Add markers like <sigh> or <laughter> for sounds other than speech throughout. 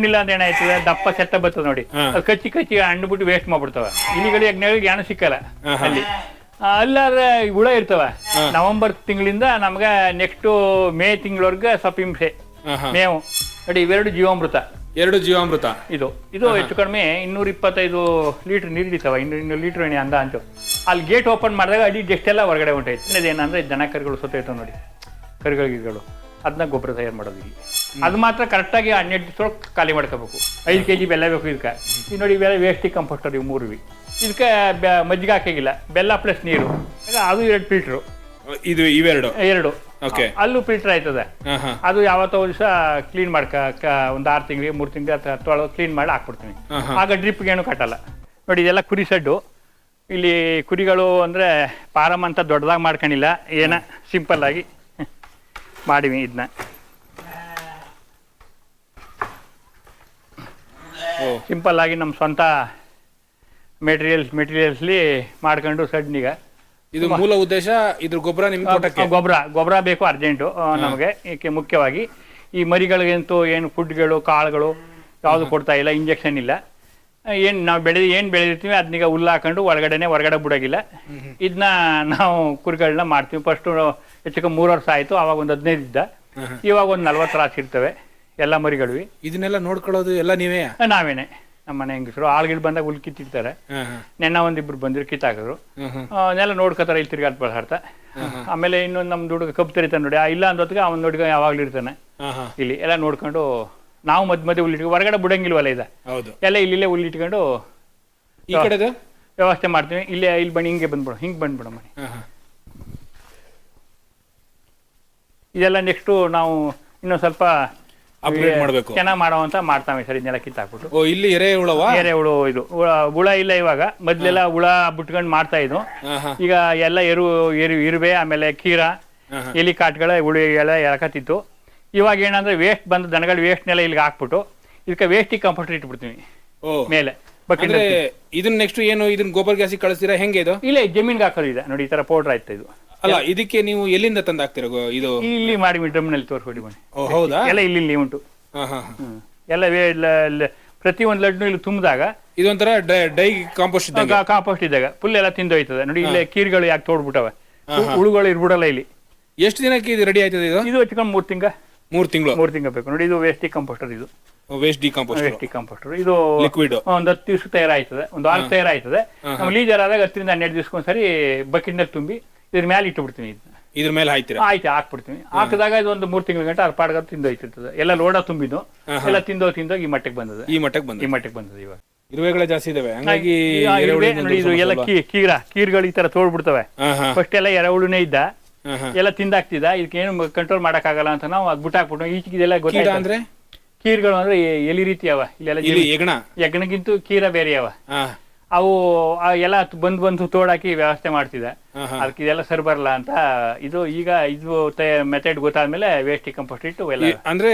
ಬಿಡ್ನಿಲ್ಲ ಅಂತ ಏನಾಯ್ತದೆ? ದಪ್ಪ ಸೆತ್ತ ಬರ್ತದೆ ನೋಡಿ. ಕಚ್ಚಿ ಅದು ಕಚ್ಚಿ ಕಚ್ಚಿ ಅಂಡ್ಬಿಟ್ಟು ವೇಸ್ಟ್ ಮಾಡ್ಬಿಡ್ತಾವ. ಇಲಿಗಳು ಯಜ್ಞಗಳಿಗೆ ಯಾಣ ಸಿಕ್ಕಲ್ಲ. ಅಲ್ಲಿ. ಅಲ್ಲಾದ್ರೆ ಹುಳ ಇರ್ತವ. ನವೆಂಬರ್ ತಿಂಗಳಿಂದ ನಮ್ಗೆ ನೆಕ್ಸ್ಟ್ ಮೇ ತಿಂಗಳವರೆಗೆ ಸ್ವಲ್ಪ ಹಿಂಸೆ. ಮೇವು. ನೋಡಿ ಇವೆರಡು ಜೀವಾಮೃತ. ಎರಡು ಜೀವಾಮೃತ. ಇದು. ಇದು ಹೆಚ್ಚು ಕಡಿಮೆ ಇನ್ನೂರ ಇಪ್ಪತ್ತೈದು ಲೀಟರ್ ನೀರು ಹಿಡಿತಾವ ಇನ್ನು ಇನ್ನೂರು ಲೀಟರ್ ಎಣ್ಣೆ ಅಂದ ಅಂತು ಅಲ್ಲಿ ಗೇಟ್ ಓಪನ್ ಮಾಡಿದಾಗ ಅಡಿ ಎಲ್ಲಾ ಹೊರಗಡೆ ಹೊಂಟೈತೆ ಏನಂದ್ರೆ ದನ ಕರುಗಳು ಸತ್ತೈತೆ ನೋಡಿ. ಕರುಗಳಿಗಳು ಅದನ್ನ ಗೊಬ್ಬರ ತಯಾರು ಮಾಡೋದು ಇಲ್ಲಿ. ಅದು ಮಾತ್ರ ಕರೆಕ್ಟಾಗಿ ಹನ್ನೆರಡು ದಿವಸ ಖಾಲಿ ಮಾಡ್ಕೋಬೇಕು. ಐದು ಕೆ ಜಿ ಬೆಲ್ಲ ಬೇಕು ಇದಕ್ಕೆ. ಈಗ ನೋಡಿ ಇವೆಲ್ಲ ವೇಸ್ಟಿ ಕಂಪೋಸ್ಟರ್ ಇವು ಮೂರು ಇದಕ್ಕೆ ಮಜ್ಜಿಗೆ ಹಾಕಿಲ್ಲ ಬೆಲ್ಲ ಪ್ಲಸ್ ನೀರು. ಅದು ಎರಡು ಫಿಲ್ಟ್ರು ಇದು ಇವೆರಡು? ಎರಡು. ಓಕೆ ಅಲ್ಲೂ ಫಿಲ್ಟರ್ ಆಯ್ತದೆ. ಅದು ಯಾವತ್ತೋ ದಿವಸ ಕ್ಲೀನ್ ಮಾಡ್ಕ ಒಂದು ಆರು ತಿಂಗಳಿಗೆ ಮೂರು ತಿಂಗಳಿಗೆ ಅಥವಾ ತೊಳೆದು ಕ್ಲೀನ್ ಮಾಡಿ ಹಾಕ್ಬಿಡ್ತೀನಿ. ಆಗ ಡ್ರಿಪ್ಗೆ ಏನು ಕಟ್ಟಲ್ಲ. ನೋಡಿ ಇದೆಲ್ಲ ಕುರಿ ಸಡ್ಡು. ಇಲ್ಲಿ ಕುರಿಗಳು ಅಂದರೆ ಪಾರಮ್ ಅಂತ ದೊಡ್ಡದಾಗಿ ಮಾಡ್ಕೊಂಡಿಲ್ಲ. ಏನ? ಸಿಂಪಲ್ ಆಗಿ. <laughs> ಮಾಡಿವಿ ಇದನ್ನ ಸಿಂಪಲ್ ಆಗಿ ನಮ್ಮ ಸ್ವಂತ ಮೆಟೀರಿಯಲ್ಸ್ ಮೆಟೀರಿಯಲ್ಸ್ಲಿ ಮಾಡ್ಕೊಂಡು ಸಡ್ನೀಗ ಇದು ಮೂಲ ಉದ್ದೇಶ ಇದ್ರ ಗೊಬ್ಬರ ನಿಮ್ಗೆ ಗೊಬ್ಬರ ಗೊಬ್ಬರ ಬೇಕು ಅರ್ಜೆಂಟು ನಮಗೆ. ಏಕೆ ಮುಖ್ಯವಾಗಿ ಈ ಮರಿಗಳಿಗಂತೂ ಏನು ಫುಡ್ಗಳು ಕಾಳುಗಳು ಯಾವುದು ಕೊಡ್ತಾ ಇಲ್ಲ ಇಂಜೆಕ್ಷನ್ ಇಲ್ಲ. ಏನು ನಾವು ಬೆಳೆ ಏನು ಬೆಳೆದಿರ್ತೀವಿ ಅದನ್ನೀಗ ಹುಲ್ಲು ಹಾಕೊಂಡು ಒಳಗಡೆನೆ ಹೊರಗಡೆ ಬಿಡೋಗಿಲ್ಲ. ಇದನ್ನ ನಾವು ಕುರಿಗಳನ್ನ ಮಾಡ್ತೀವಿ. ಫಸ್ಟು ಹೆಚ್ಚು ಮೂರು ವರ್ಷ ಆಯಿತು ಆವಾಗ ಒಂದು ಹದಿನೈದು ಇದ್ದ. ಇವಾಗ ಒಂದು ನಲ್ವತ್ತು ರಾಶಿ ಇರ್ತವೆ. ಎಲ್ಲ ಮರಿಗಳು ಇದನ್ನೆಲ್ಲ ನೋಡ್ಕೊಳ್ಳೋದು ಎಲ್ಲ ನೀವೇ? ನಾವೇನೆ. ನಮ್ಮ ಮನೆ ಹೆಂಗಸರು. ಆಳ್ಗಿಳ್ ಬಂದಾಗ ಹುಲ್ ಕಿತ್ತಿರ್ತಾರೆ ನೆನ್ನ ಒಂದಿಬ್ರು ಬಂದಿರು ಕಿತ್ತಾಕಿದ್ರು. ಅವನ್ನೆಲ್ಲ ನೋಡ್ಕೋತಾರೆ ಇಲ್ಲಿ ತಿರ್ಗಾಡ್ ಬಳಸಾಡ್ತಾ ಆಮೇಲೆ ಇನ್ನೊಂದು ನಮ್ಮ ಹುಡುಗ ಕಬ್ಬು ತರಿತಾನೆ ನೋಡಿ. ಆ ಇಲ್ಲ ಅಂದೊತ್ತಿಗೆ ಅವನ ಹುಡುಗ ಯಾವಾಗ್ಲೂ ಇರ್ತಾನೆ. ಇಲ್ಲಿ ಎಲ್ಲ ನೋಡ್ಕೊಂಡು ನಾವು ಮದ್ ಮಧ್ಯೆ ಹುಲ್ಲಿಟ್ಕೊಂಡು ಹೊರಗಡೆ ಬಿಡಂಗಿಲ್ವಲ್ಲ ಇದೆ ಎಲ್ಲ ಇಲ್ಲಿಲ್ಲೇ ಹುಲ್ಲಿಟ್ಕೊಂಡು ಈ ಕಡೆದು? ವ್ಯವಸ್ಥೆ ಮಾಡ್ತೀವಿ. ಇಲ್ಲೇ ಇಲ್ಲಿ ಬನ್ನಿ ಹಿಂಗೆ ಬಂದ್ಬಿಡು ಹಿಂಗೆ ಬಂದ್ಬಿಡು ಮನೆ. ಇದೆಲ್ಲ ನೆಕ್ಸ್ಟು ನಾವು ಇನ್ನೊಂದು ಸ್ವಲ್ಪ ಅಪ್ಗ್ರೇಡ್ ಮಾಡಬೇಕು. ಚೆನ್ನಾಗಿ ಮಾಡೋವಂತ ಮಾಡ್ತಾವೆ ಸರ್ ಇದನ್ನೆಲ್ಲ ಕಿತ್ತಾಕ್ಬಿಟ್ಟು. ಓ ಇಲ್ಲಿ ಎರೆ ಹುಳವಾ? ಎರೆ ಹುಳು ಇದು. ಹುಳ ಹುಳ ಇಲ್ಲ ಇವಾಗ. ಮೊದ್ಲೆಲ್ಲ ಹುಳ ಬಿಟ್ಕೊಂಡು ಮಾಡ್ತಾ ಇದ್ವು. ಈಗ ಎಲ್ಲ ಎರು ಎರು ಇರುವೆ ಆಮೇಲೆ ಕೀರ ಎಲಿ ಕಾಟ್ಗಳ ಹುಳಿ ಎಲ್ಲ ಎಳಕತ್ತಿತ್ತು. ಇವಾಗ ಏನಂದ್ರೆ ವೇಸ್ಟ್ ಬಂದು ದನಗಳ ವೇಸ್ಟ್ನೆಲ್ಲ ಇಲ್ಲಿಗೆ ಹಾಕ್ಬಿಟ್ಟು ಇದಕ್ಕೆ ವೇಸ್ಟಿಗೆ ಕಂಫರ್ಟ್ ಇಟ್ಬಿಡ್ತೀವಿ. ಓ. ಮೇಲೆ ಬಕೆಟ್ ಅಂದ್ರೆ ಇದನ್ನ ನೆಕ್ಸ್ಟ್ ಏನು ಇದನ್ನ ಗೊಬ್ಬರ ಗ್ಯಾಸಿ ಕಳಿಸ್ತೀರಾ? ಹೆಂಗೆ ಇದು? ಇಲ್ಲೇ ಜಮೀನ್ಗೆ ಹಾಕೋದು ಇದೆ. ನೋಡಿ ಈ ತರ ಪೌಡರ್ ಆಯ್ತು ಇದು. ಅಲ್ಲ ಇದಕ್ಕೆ ನೀವು ಎಲ್ಲಿಂದ ತಂದಾಗ್ತೀರ ಗೊ- ಇದು? ಇಲ್ಲಿ ಮಾಡಿ ಡ್ರಮ್ನಲ್ಲಿ ತೋರಿಸ್ಕೊಡಿ ಬನ್ನಿ ಓ ಹೌದಾ? ಎಲ್ಲ ಇಲ್ಲಿ ಇಲ್ಲಿ ಉಂಟು. ಹಾ ಹಾ ಹಾ. ಹ್ಮ್. ಎಲ್ಲ ವೇ- ಲ- ಲ- ಪ್ರತಿ ಒಂದು ಲಡ್ಡು ಇಲ್ಲಿ ತುಂಬಿದಾಗ ಇದೊಂಥರ ಡೈ- ಡೈ ಕಾಂಪೋಸ್ಟ್ ಇದ್ದಾಗ? ಕಾಂಪೋಸ್ಟ್ ಇದ್ದಾಗ ಫುಲ್ ಎಲ್ಲ ತಿಂದೋಯ್ತದೆ ನೋಡಿ ಇಲ್ಲೇ ಕೀರ್ಗಳು ಯಾಕೆ ತೋಡ್ಬಿಟ್ಟವೆ? ಹುಳುಗಳು ಇರ್ಬಿಡಲ್ಲ ಇಲ್ಲಿ. ಎಷ್ಟು ದಿನಕ್ಕೆ ಇದು ರೆಡಿ ಆಯ್ತದೆ ಇದು? ಇದು ಹಚ್ಕೊಂಡು ಮೂರು ತಿಂಗ ಮೂರ್ ತಿಂಗಳು. ಮೂರು ತಿಂಗ ಬೇಕು. ನೋಡಿ ಇದು ವೇಸ್ಟ್ ಕಂಪೋಸ್ಟರ್ ಇದು. ವೇಸ್ಟ್ ಡಿಕಾಂಪೋಸ್ಟ್ ವೇಸ್ಟ್ ಕಂಪೋಸ್ಟರ್ ಇದು ಲಿಕ್ವಿಡ್ ಒಂದು ಹತ್ತು ದಿವಸ ತಯಾರಾಯ್ತದೆ. ಒಂದು ಆರು ತಯಾರಾಯ್ತದೆ. ನಮ್ಮ ಲೀಜರ್ ಆದಾಗ ಹತ್ತರಿಂದ ಹನ್ನೆರಡು ದಿವಸಕ್ಕೊಂದ್ಸರಿ ಬಕೆಟ್ನಲ್ಲಿ ತುಂಬಿ ಇದ್ರ ಮೇಲೆ ಇಟ್ಟು ಬಿಡ್ತೀನಿ ಇದನ್ನ ಇದ್ರ ಮೇಲೆ ಹಾಯ್ತೀರಾ? ಆಯ್ತು ಹಾಕ್ಬಿಡ್ತೀನಿ. ಹಾಕಿದಾಗ ಇದು ಒಂದು ಮೂರು ತಿಂಗಳ ಗಂಟೆ ಅದ್ರ ಪಾಡ್ಗ ತಿಂದೋಯ್ತಿರ್ತದೆ ಎಲ್ಲ ಲೋಡ ತುಂಬಿದ್ದು. ಎಲ್ಲ ತಿಂದೋ ತಿಂದೋಗಿ ಈ ಮಟ್ಟಕ್ಕೆ ಬಂದದ ಈ ಮಟ್ಟಕ್ಕೆ ಬಂದ ಈ ಮಟ್ಟಕ್ಕೆ ಬಂದದ ಇವಾಗ. ಇರುವೆಗಳ ಜಾಸ್ತಿ ಇದಾವೆ. ಹಂಗಾಗಿ ಇದು ಎಲ್ಲ ಕೀರ ಕೀರ್ಗಳು ಈ ತರ ತೋಡ್ಬಿಡ್ತವೆ ಫಸ್ಟ್ ಎಲ್ಲ ಎರೆಹುಳುನೇ ಇದ್ದ. ಎಲ್ಲ ತಿಂದಾಕ್ತಿದ್ದ. ಇದಕ್ಕೆ ಏನು ಕಂಟ್ರೋಲ್ ಮಾಡಕ್ಕಾಗಲ್ಲ ಅಂತ ನಾವು ಅದ್ ಬಿಟ್ಟಾಕ್ಬಿಟ್ಟು ಈಚೆಗೆ ಇದೆಲ್ಲ ಕೀಟ ಗೊತ್ತಾಯ್ತು ಅಂದ್ರೆ? ಕೀರ್ಗಳು ಅಂದ್ರೆ ಎಲಿ ರೀತಿ ಅವ ಇಲ್ಲೆಲ್ಲ ಯಜ್ಞಕ್ಕಿಂತ ಕೀರ ಬೇರೆ ಅವ ಅವು ಆ ಎಲ್ಲ ಬಂದು ಬಂದು ತೋಡಾಕಿ ವ್ಯವಸ್ಥೆ ಮಾಡ್ತಿದೆ. ಅದಕ್ಕೆ ಇದೆಲ್ಲ ಸರಿ ಬರಲ್ಲ ಅಂತ ಇದು ಈಗ ಇದು ಮೆಥಡ್ ಗೊತ್ತಾದ್ಮೇಲೆ ವೇಸ್ಟ್ ಡಿಕಂಪೋಸ್ಟ್ ಇಟ್ಟು ಎಲ್ಲ ಅಂದ್ರೆ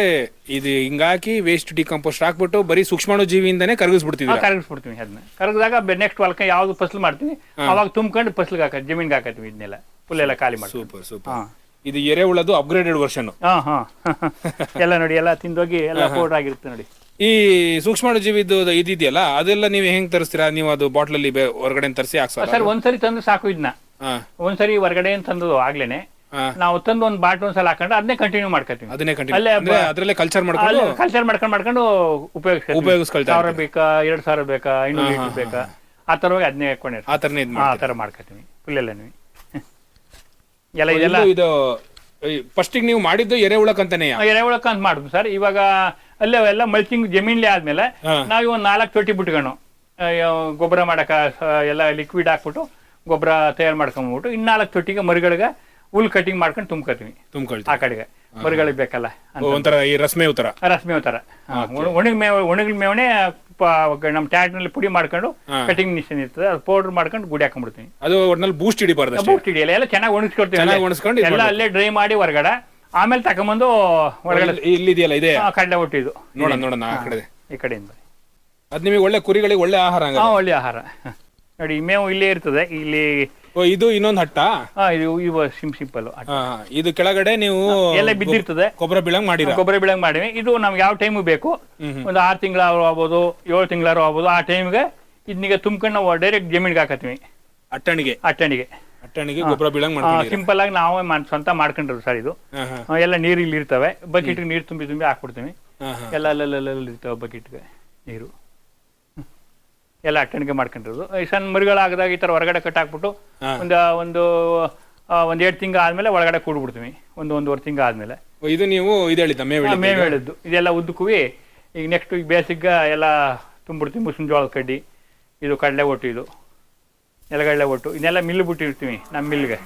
ಇದು ಹಿಂಗಾಕಿ ವೇಸ್ಟ್ ಡಿಕಂಪೋಸ್ಟ್ ಹಾಕ್ಬಿಟ್ಟು ಬರೀ ಸೂಕ್ಷ್ಮಾಣು ಜೀವಿಯಿಂದಾನೆ ಕರಗಿಸ್ಬಿಡ್ತೀವಿ ಕರಗಿಸ್ಬಿಡ್ತೀವಿ ಅದನ್ನ. ಕರಗದಾಗ ನೆಕ್ಸ್ಟ್ ಹೊಲಕ ಯಾವ್ದು ಫಸಲ್ ಮಾಡ್ತೀವಿ ಅವಾಗ ತುಂಬ್ಕೊಂಡು ಫಸಲ್ಗೆ ಹಾಕ ಜಮೀನ್ಗೆ ಹಾಕತ್ತೀವಿ ಇದನ್ನೆಲ್ಲ. ಫುಲ್ ಎಲ್ಲ ಖಾಲಿ ಮಾಡಿ ಸೂಪರ್ ಸೂಪರ್. ಇದು ಇದು ಎರೆಹುಳದು ಅಪ್ಗ್ರೇಡೆಡ್ ವರ್ಷನ್ ಹಾ ಹಾ. <laughs> ಎಲ್ಲ ನೋಡಿ ಎಲ್ಲ ತಿಂದೋಗಿ ಎಲ್ಲ ಪೌಡರ್ ಆಗಿರುತ್ತೆ ನೋಡಿ. ಈ ಸೂಕ್ಷ್ಮ ಜೀವಿದು ಇದಿದೆಯಲ್ಲ ಅದೆಲ್ಲ ನೀವು ಹೆಂಗ್ ತರಿಸ್ತೀರಾ? ನೀವು ಅದು ಬಾಟ್ಲಲ್ಲಿ ಹೊರಗಡೆ ತರಿಸಿ ಹಾಕ್ಸಾರ ಸರ್ ಒಂದ್ಸರಿ ತಂದು ಸಾಕು ಇದನ್ನ ಹಾ. ಒಂದ್ಸರಿ ಹೊರಗಡೆ ತಂದದು ಆಗ್ಲೇನೆ ಹಾ. ನಾವು ತಂದು ಒಂದು ಬಾಟ್ ಒಂದ್ಸಲ ಹಾಕೊಂಡು ಅದನ್ನೇ ಕಂಟಿನ್ಯೂ ಮಾಡ್ಕೊತೀವಿ. ಅದನ್ನೇ ಕಂಟಿನ್ಯೂ ಅದ್ರಲ್ಲೇ ಕಲ್ಚರ್ ಮಾಡ್ಕೊಂಡು ಕಲ್ಚರ್ ಮಾಡ್ಕೊಂಡು ಮಾಡ್ಕೊಂಡು ಉಪಯೋಗಿಸ್ತೀವಿ ಉಪಯೋಗಿಸ್ಕೊಳ್ತಾ ಸಾವಿರ ಬೇಕಾ ಎರಡ್ ಸಾವಿರ ಬೇಕಾ ಇನ್ನೂರು ಲೀಟರ್ ಬೇಕಾ ಆ ತರ ಹೋಗಿ ಅದನ್ನೇ ಹಾಕೊಂಡಿರ್ತೀವಿ ಆ ತರನೇ ಇದ್ ಆ ತರ ಮಾಡ್ಕೊತೀವಿ. ಫುಲ್ ಎಲ್ಲ ನೀವು. ಎಲ್ಲ ಇದೆಲ್ಲ ಇದು ಫಸ್ಟಿಗೆ ನೀವು ಮಾಡಿದ್ದು ಎರೆಹುಳಕ್ಕಂತಾನೆ ಎರೆಹುಳಕ್ಕ ಅಂತ ಮಾಡುದು ಸರ್. ಇವಾಗ ಅಲ್ಲೇ ಅವೆಲ್ಲ ಮಲ್ಚಿಂಗ್ ಜಮೀನ್ಲಿ ಆದ್ಮೇಲೆ. ನಾವು ಒಂದು ನಾಲ್ಕು ತೊಟ್ಟಿ ಬಿಟ್ಕೊಂಡು ಗೊಬ್ಬರ ಮಾಡಕ ಎಲ್ಲ ಲಿಕ್ವಿಡ್ ಹಾಕ್ಬಿಟ್ಟು ಗೊಬ್ಬರ ತಯಾರು ಮಾಡ್ಕೊಂಡ್ಬಿಟ್ಟು ಇನ್ನು ನಾಲ್ಕು ತೊಟ್ಟಿಗೆ ಮರಿಗಳಿಗೆ ಹುಲ್ ಕಟಿಂಗ್ ಮಾಡ್ಕೊಂಡು ತುಂಬ್ಕೊತೀವಿ. ಆ ತುಂಬ್ಕೊಳ್ತೀವಿ ಕಡೆಗೆ ಮರಿಗಳಿಗೆ ಬೇಕಲ್ಲ ಒಂಥರ ಈ ರಸ್ಮೇವ್ ತರ ರಸ್ಮೇವ್ ತರ ಒಣಗ ಮೇವ ಒಣಗಿ ಮೇವನೇ ನಮ್ಮ ಟ್ಯಾಟ್ನಲ್ಲಿ ಪುಡಿ ಮಾಡ್ಕೊಂಡು. ಕಟಿಂಗ್ ಮಿಷನ್ ಇರ್ತದೆ ಅದು ಪೌಡರ್ ಮಾಡ್ಕೊಂಡು ಗುಡಿ ಹಾಕೊಂಡ್ಬಿಡ್ತೀನಿ ಅದು ಒಟ್ನಲ್ಲಿ ಬೂಸ್ಟ್ ಹಿಡಿಬಾರ್ದು ಬೂಸ್ಟ್ ಹಿಡಿಯಲ್ಲ ಎಲ್ಲ ಚೆನ್ನಾಗಿ ಒಣಗಿಸ್ಕೊಡ್ತೀವಿ ಎಲ್ಲ ಅಲ್ಲೇ ಡ್ರೈ ಮಾಡಿ ಹೊರಗಡೆ ಆಮೇಲೆ ತಗೊಂಬಂದು ಒಳಗಡೆ ಇಲ್ಲಿದೆಯಲ್ಲ ಇದೆ? ಕಡಲೆ ಒಟ್ಟಿದು ನೋಡೋಣ ನೋಡೋಣ ಆ ಕಡೆ ಈ ಕಡೆಯಿಂದ. ಅದ್ ನಿಮಗೆ ಒಳ್ಳೆ ಕುರಿಗಳಿಗೆ ಒಳ್ಳೆ ಆಹಾರ ಹಾ ಒಳ್ಳೆ ಆಹಾರ. ನೋಡಿ ಮೇವು ಇಲ್ಲೇ ಇರ್ತದೆ. ಇಲ್ಲಿ ಓ ಇದು ಇನ್ನೊಂದು ಹಟ್ಟ? ಹಾ ಇದು ಇವ ಸಿಂ ಸಿಂಪಲ್ ಇದು ಕೆಳಗಡೆ ನೀವು ಎಲ್ಲ ಬಿದ್ದಿರ್ತದೆ. ಕೊಬ್ಬರ ಬಿಳಂಗ್ ಮಾಡಿ ಕೊಬ್ಬರ ಬಿಳಂಗ್ ಮಾಡಿವಿ. ಇದು ನಮ್ಗೆ ಯಾವ ಟೈಮ್ ಬೇಕು? ಒಂದು ಆರು ತಿಂಗಳಾರು ಆಗ್ಬೋದು ಏಳು ತಿಂಗಳಾರು ಆಗ್ಬೋದು ಆ ಟೈಮ್ಗೆ ಇದನ್ನೀಗ ತುಂಬ್ಕೊಂಡು ನಾವು ಡೈರೆಕ್ಟ್ ಜಮೀನಿಗೆ ಹಾಕತ್ತೀವಿ. ಅಟ್ಟಣಿಗೆ? ಅಟ್ಟಣಿಗೆ. ಅಟ್ಟಣಿಗೆ ಗೊಬ್ಬರ ಬೀಳಂಗ್ ಮಾಡ್ಕೊಂಡಿರ ಸಿಂಪಲ್ ಆಗಿ ನಾವೇ ಮಾಡ್- ಸ್ವಂತ ಮಾಡ್ಕೊಂಡಿರೋದು ಸರ್ ಇದು. ಹಾ, ಹಾ, ಆ, ಎಲ್ಲ ನೀರು ಇಲ್ಲಿ ಇರ್ತವೆ ಬಕೆಟ್ ನೀರು ತುಂಬಿ ತುಂಬಿ ಹಾಕ್ಬಿಡ್ತೀವಿ ಹಾ, ಹಾ. ಎಲ್ಲ ಅಲ್ಲಲ್ಲಲ್ಲಿ ಇರ್ತವೆ ಬಕೆಟ್ಗೆ ನೀರು. ಹ್ಮ್. <laughs> ಎಲ್ಲ ಅಟ್ಟಣಿಗೆ ಮಾಡ್ಕೊಂಡಿರೋದು. ಈ ಸಣ್ಣ ಮರಿಗಳಾಗದಾಗ ಈ ಥರ ಹೊರಗಡೆ ಕಟ್ಟಾಕ್ಬಿಟ್ಟು ಹಾ. ಒಂದು ಒಂದು ಆ, ಒಂದು ಎರಡು ತಿಂಗಳು ಆದಮೇಲೆ ಒಳಗಡೆ ಕೂಡ್ಬಿಡ್ತೀವಿ. ಒಂದು ಒಂದೂವರೆ ತಿಂಗ ಆದಮೇಲೆ. ಓ, ಇದು ನೀವು ಇದು ಹೇಳಿದ್ದ ಮೇವ್ ಹೇಳಿದ್ದ ಮೇವು ಹೇಳಿದ್ದು. ಇದೆಲ್ಲ ಉದ್ದಕ್ಕೂ ಈಗ ನೆಕ್ಸ್ಟ್ ಈಗ ಬೇಸಿಗೆ ಎಲ್ಲ ತುಂಬಿಡ್ತೀವಿ ಮುಸ್ಲಿಂ ಜೋಳದ ಕಡ್ಡಿ. ಇದು ಕಡಲೆ ಒಟ್ಟು ಇದು. ನೆಲಗಡಲೆ ಒಟ್ಟು. ಇದನ್ನೆಲ್ಲ ಮಿಲ್ ಬಿಟ್ಟಿರ್ತೀವಿ ನಮ್ಮ ಮಿಲ್ಗೆ.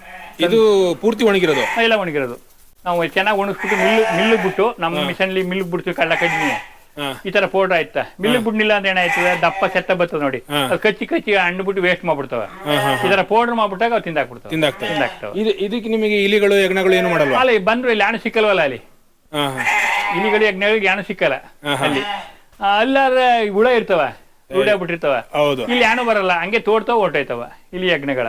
ಇದು ಪೂರ್ತಿ ಒಣಗಿರೋದು? ಎಲ್ಲ ಒಣಗಿರೋದು. ನಾವು ಚೆನ್ನಾಗಿ ಒಣಗಿಸ್ಬಿಟ್ಟು ಮಿಲ್ ಮಿಲ್ ಬಿಟ್ಟು ನಮ್ಮ ಮಿಷನ್ಲಿ ಮಿಲ್ ಬಿಡ್ತೀವಿ ಕಳ್ಳ ಕಡಿಮೆ. ಈ ತರ ಪೌಡರ್ ಆಯ್ತಾ? ಮಿಲ್ ಬಿಡ್ಲಿಲ್ಲ ಅಂತ ಏನಾಯ್ತದೆ? ದಪ್ಪ ಸೆತ್ತ ಬರ್ತದೆ ನೋಡಿ. ಅದು ಕಚ್ಚಿ ಕಚ್ಚಿ ಹಣ್ಣು ಬಿಟ್ಟು ವೇಸ್ಟ್ ಮಾಡ್ಬಿಡ್ತಾವ ಈ ತರ ಪೌಡರ್ ಮಾಡ್ಬಿಟ್ಟಾಗ ಅವು ತಿಂದಾಕ್ಬಿಡ್ತಾವೆ. ತಿಂದಾಕ್ತವೆ. ಇದು ಇದಕ್ಕೆ ನಿಮಗೆ ಇಲಿಗಳು ಯಜ್ಞಗಳು ಏನು ಮಾಡಲ್ಲ ಅಲ್ಲಿ ಬಂದ್ರು ಇಲ್ಲಿ ಹಣ್ಣು ಸಿಕ್ಕಲ್ವಲ್ಲ ಅಲ್ಲಿ. ಇಲಿಗಳು ಯಜ್ಞಗಳಿಗೆ ಹಣ್ಣು ಸಿಕ್ಕಲ್ಲ. ಅಲ್ಲಿ. ಅಲ್ಲಾರ ಅಲ್ಲಾದ್ರೆ ಹುಳ ಇರ್ತವ. ಹುಳ ಬಿಟ್ಟಿರ್ತವ ಹೌದು. ಇಲ್ಲಿ ಯಾನು ಬರಲ್ಲ ಹಂಗೆ ತೋಡ್ತಾವ ಹೊರ್ಟೋಯ್ತಾವ ಇಲ್ಲಿ ಯಜ್ಞಗಳ.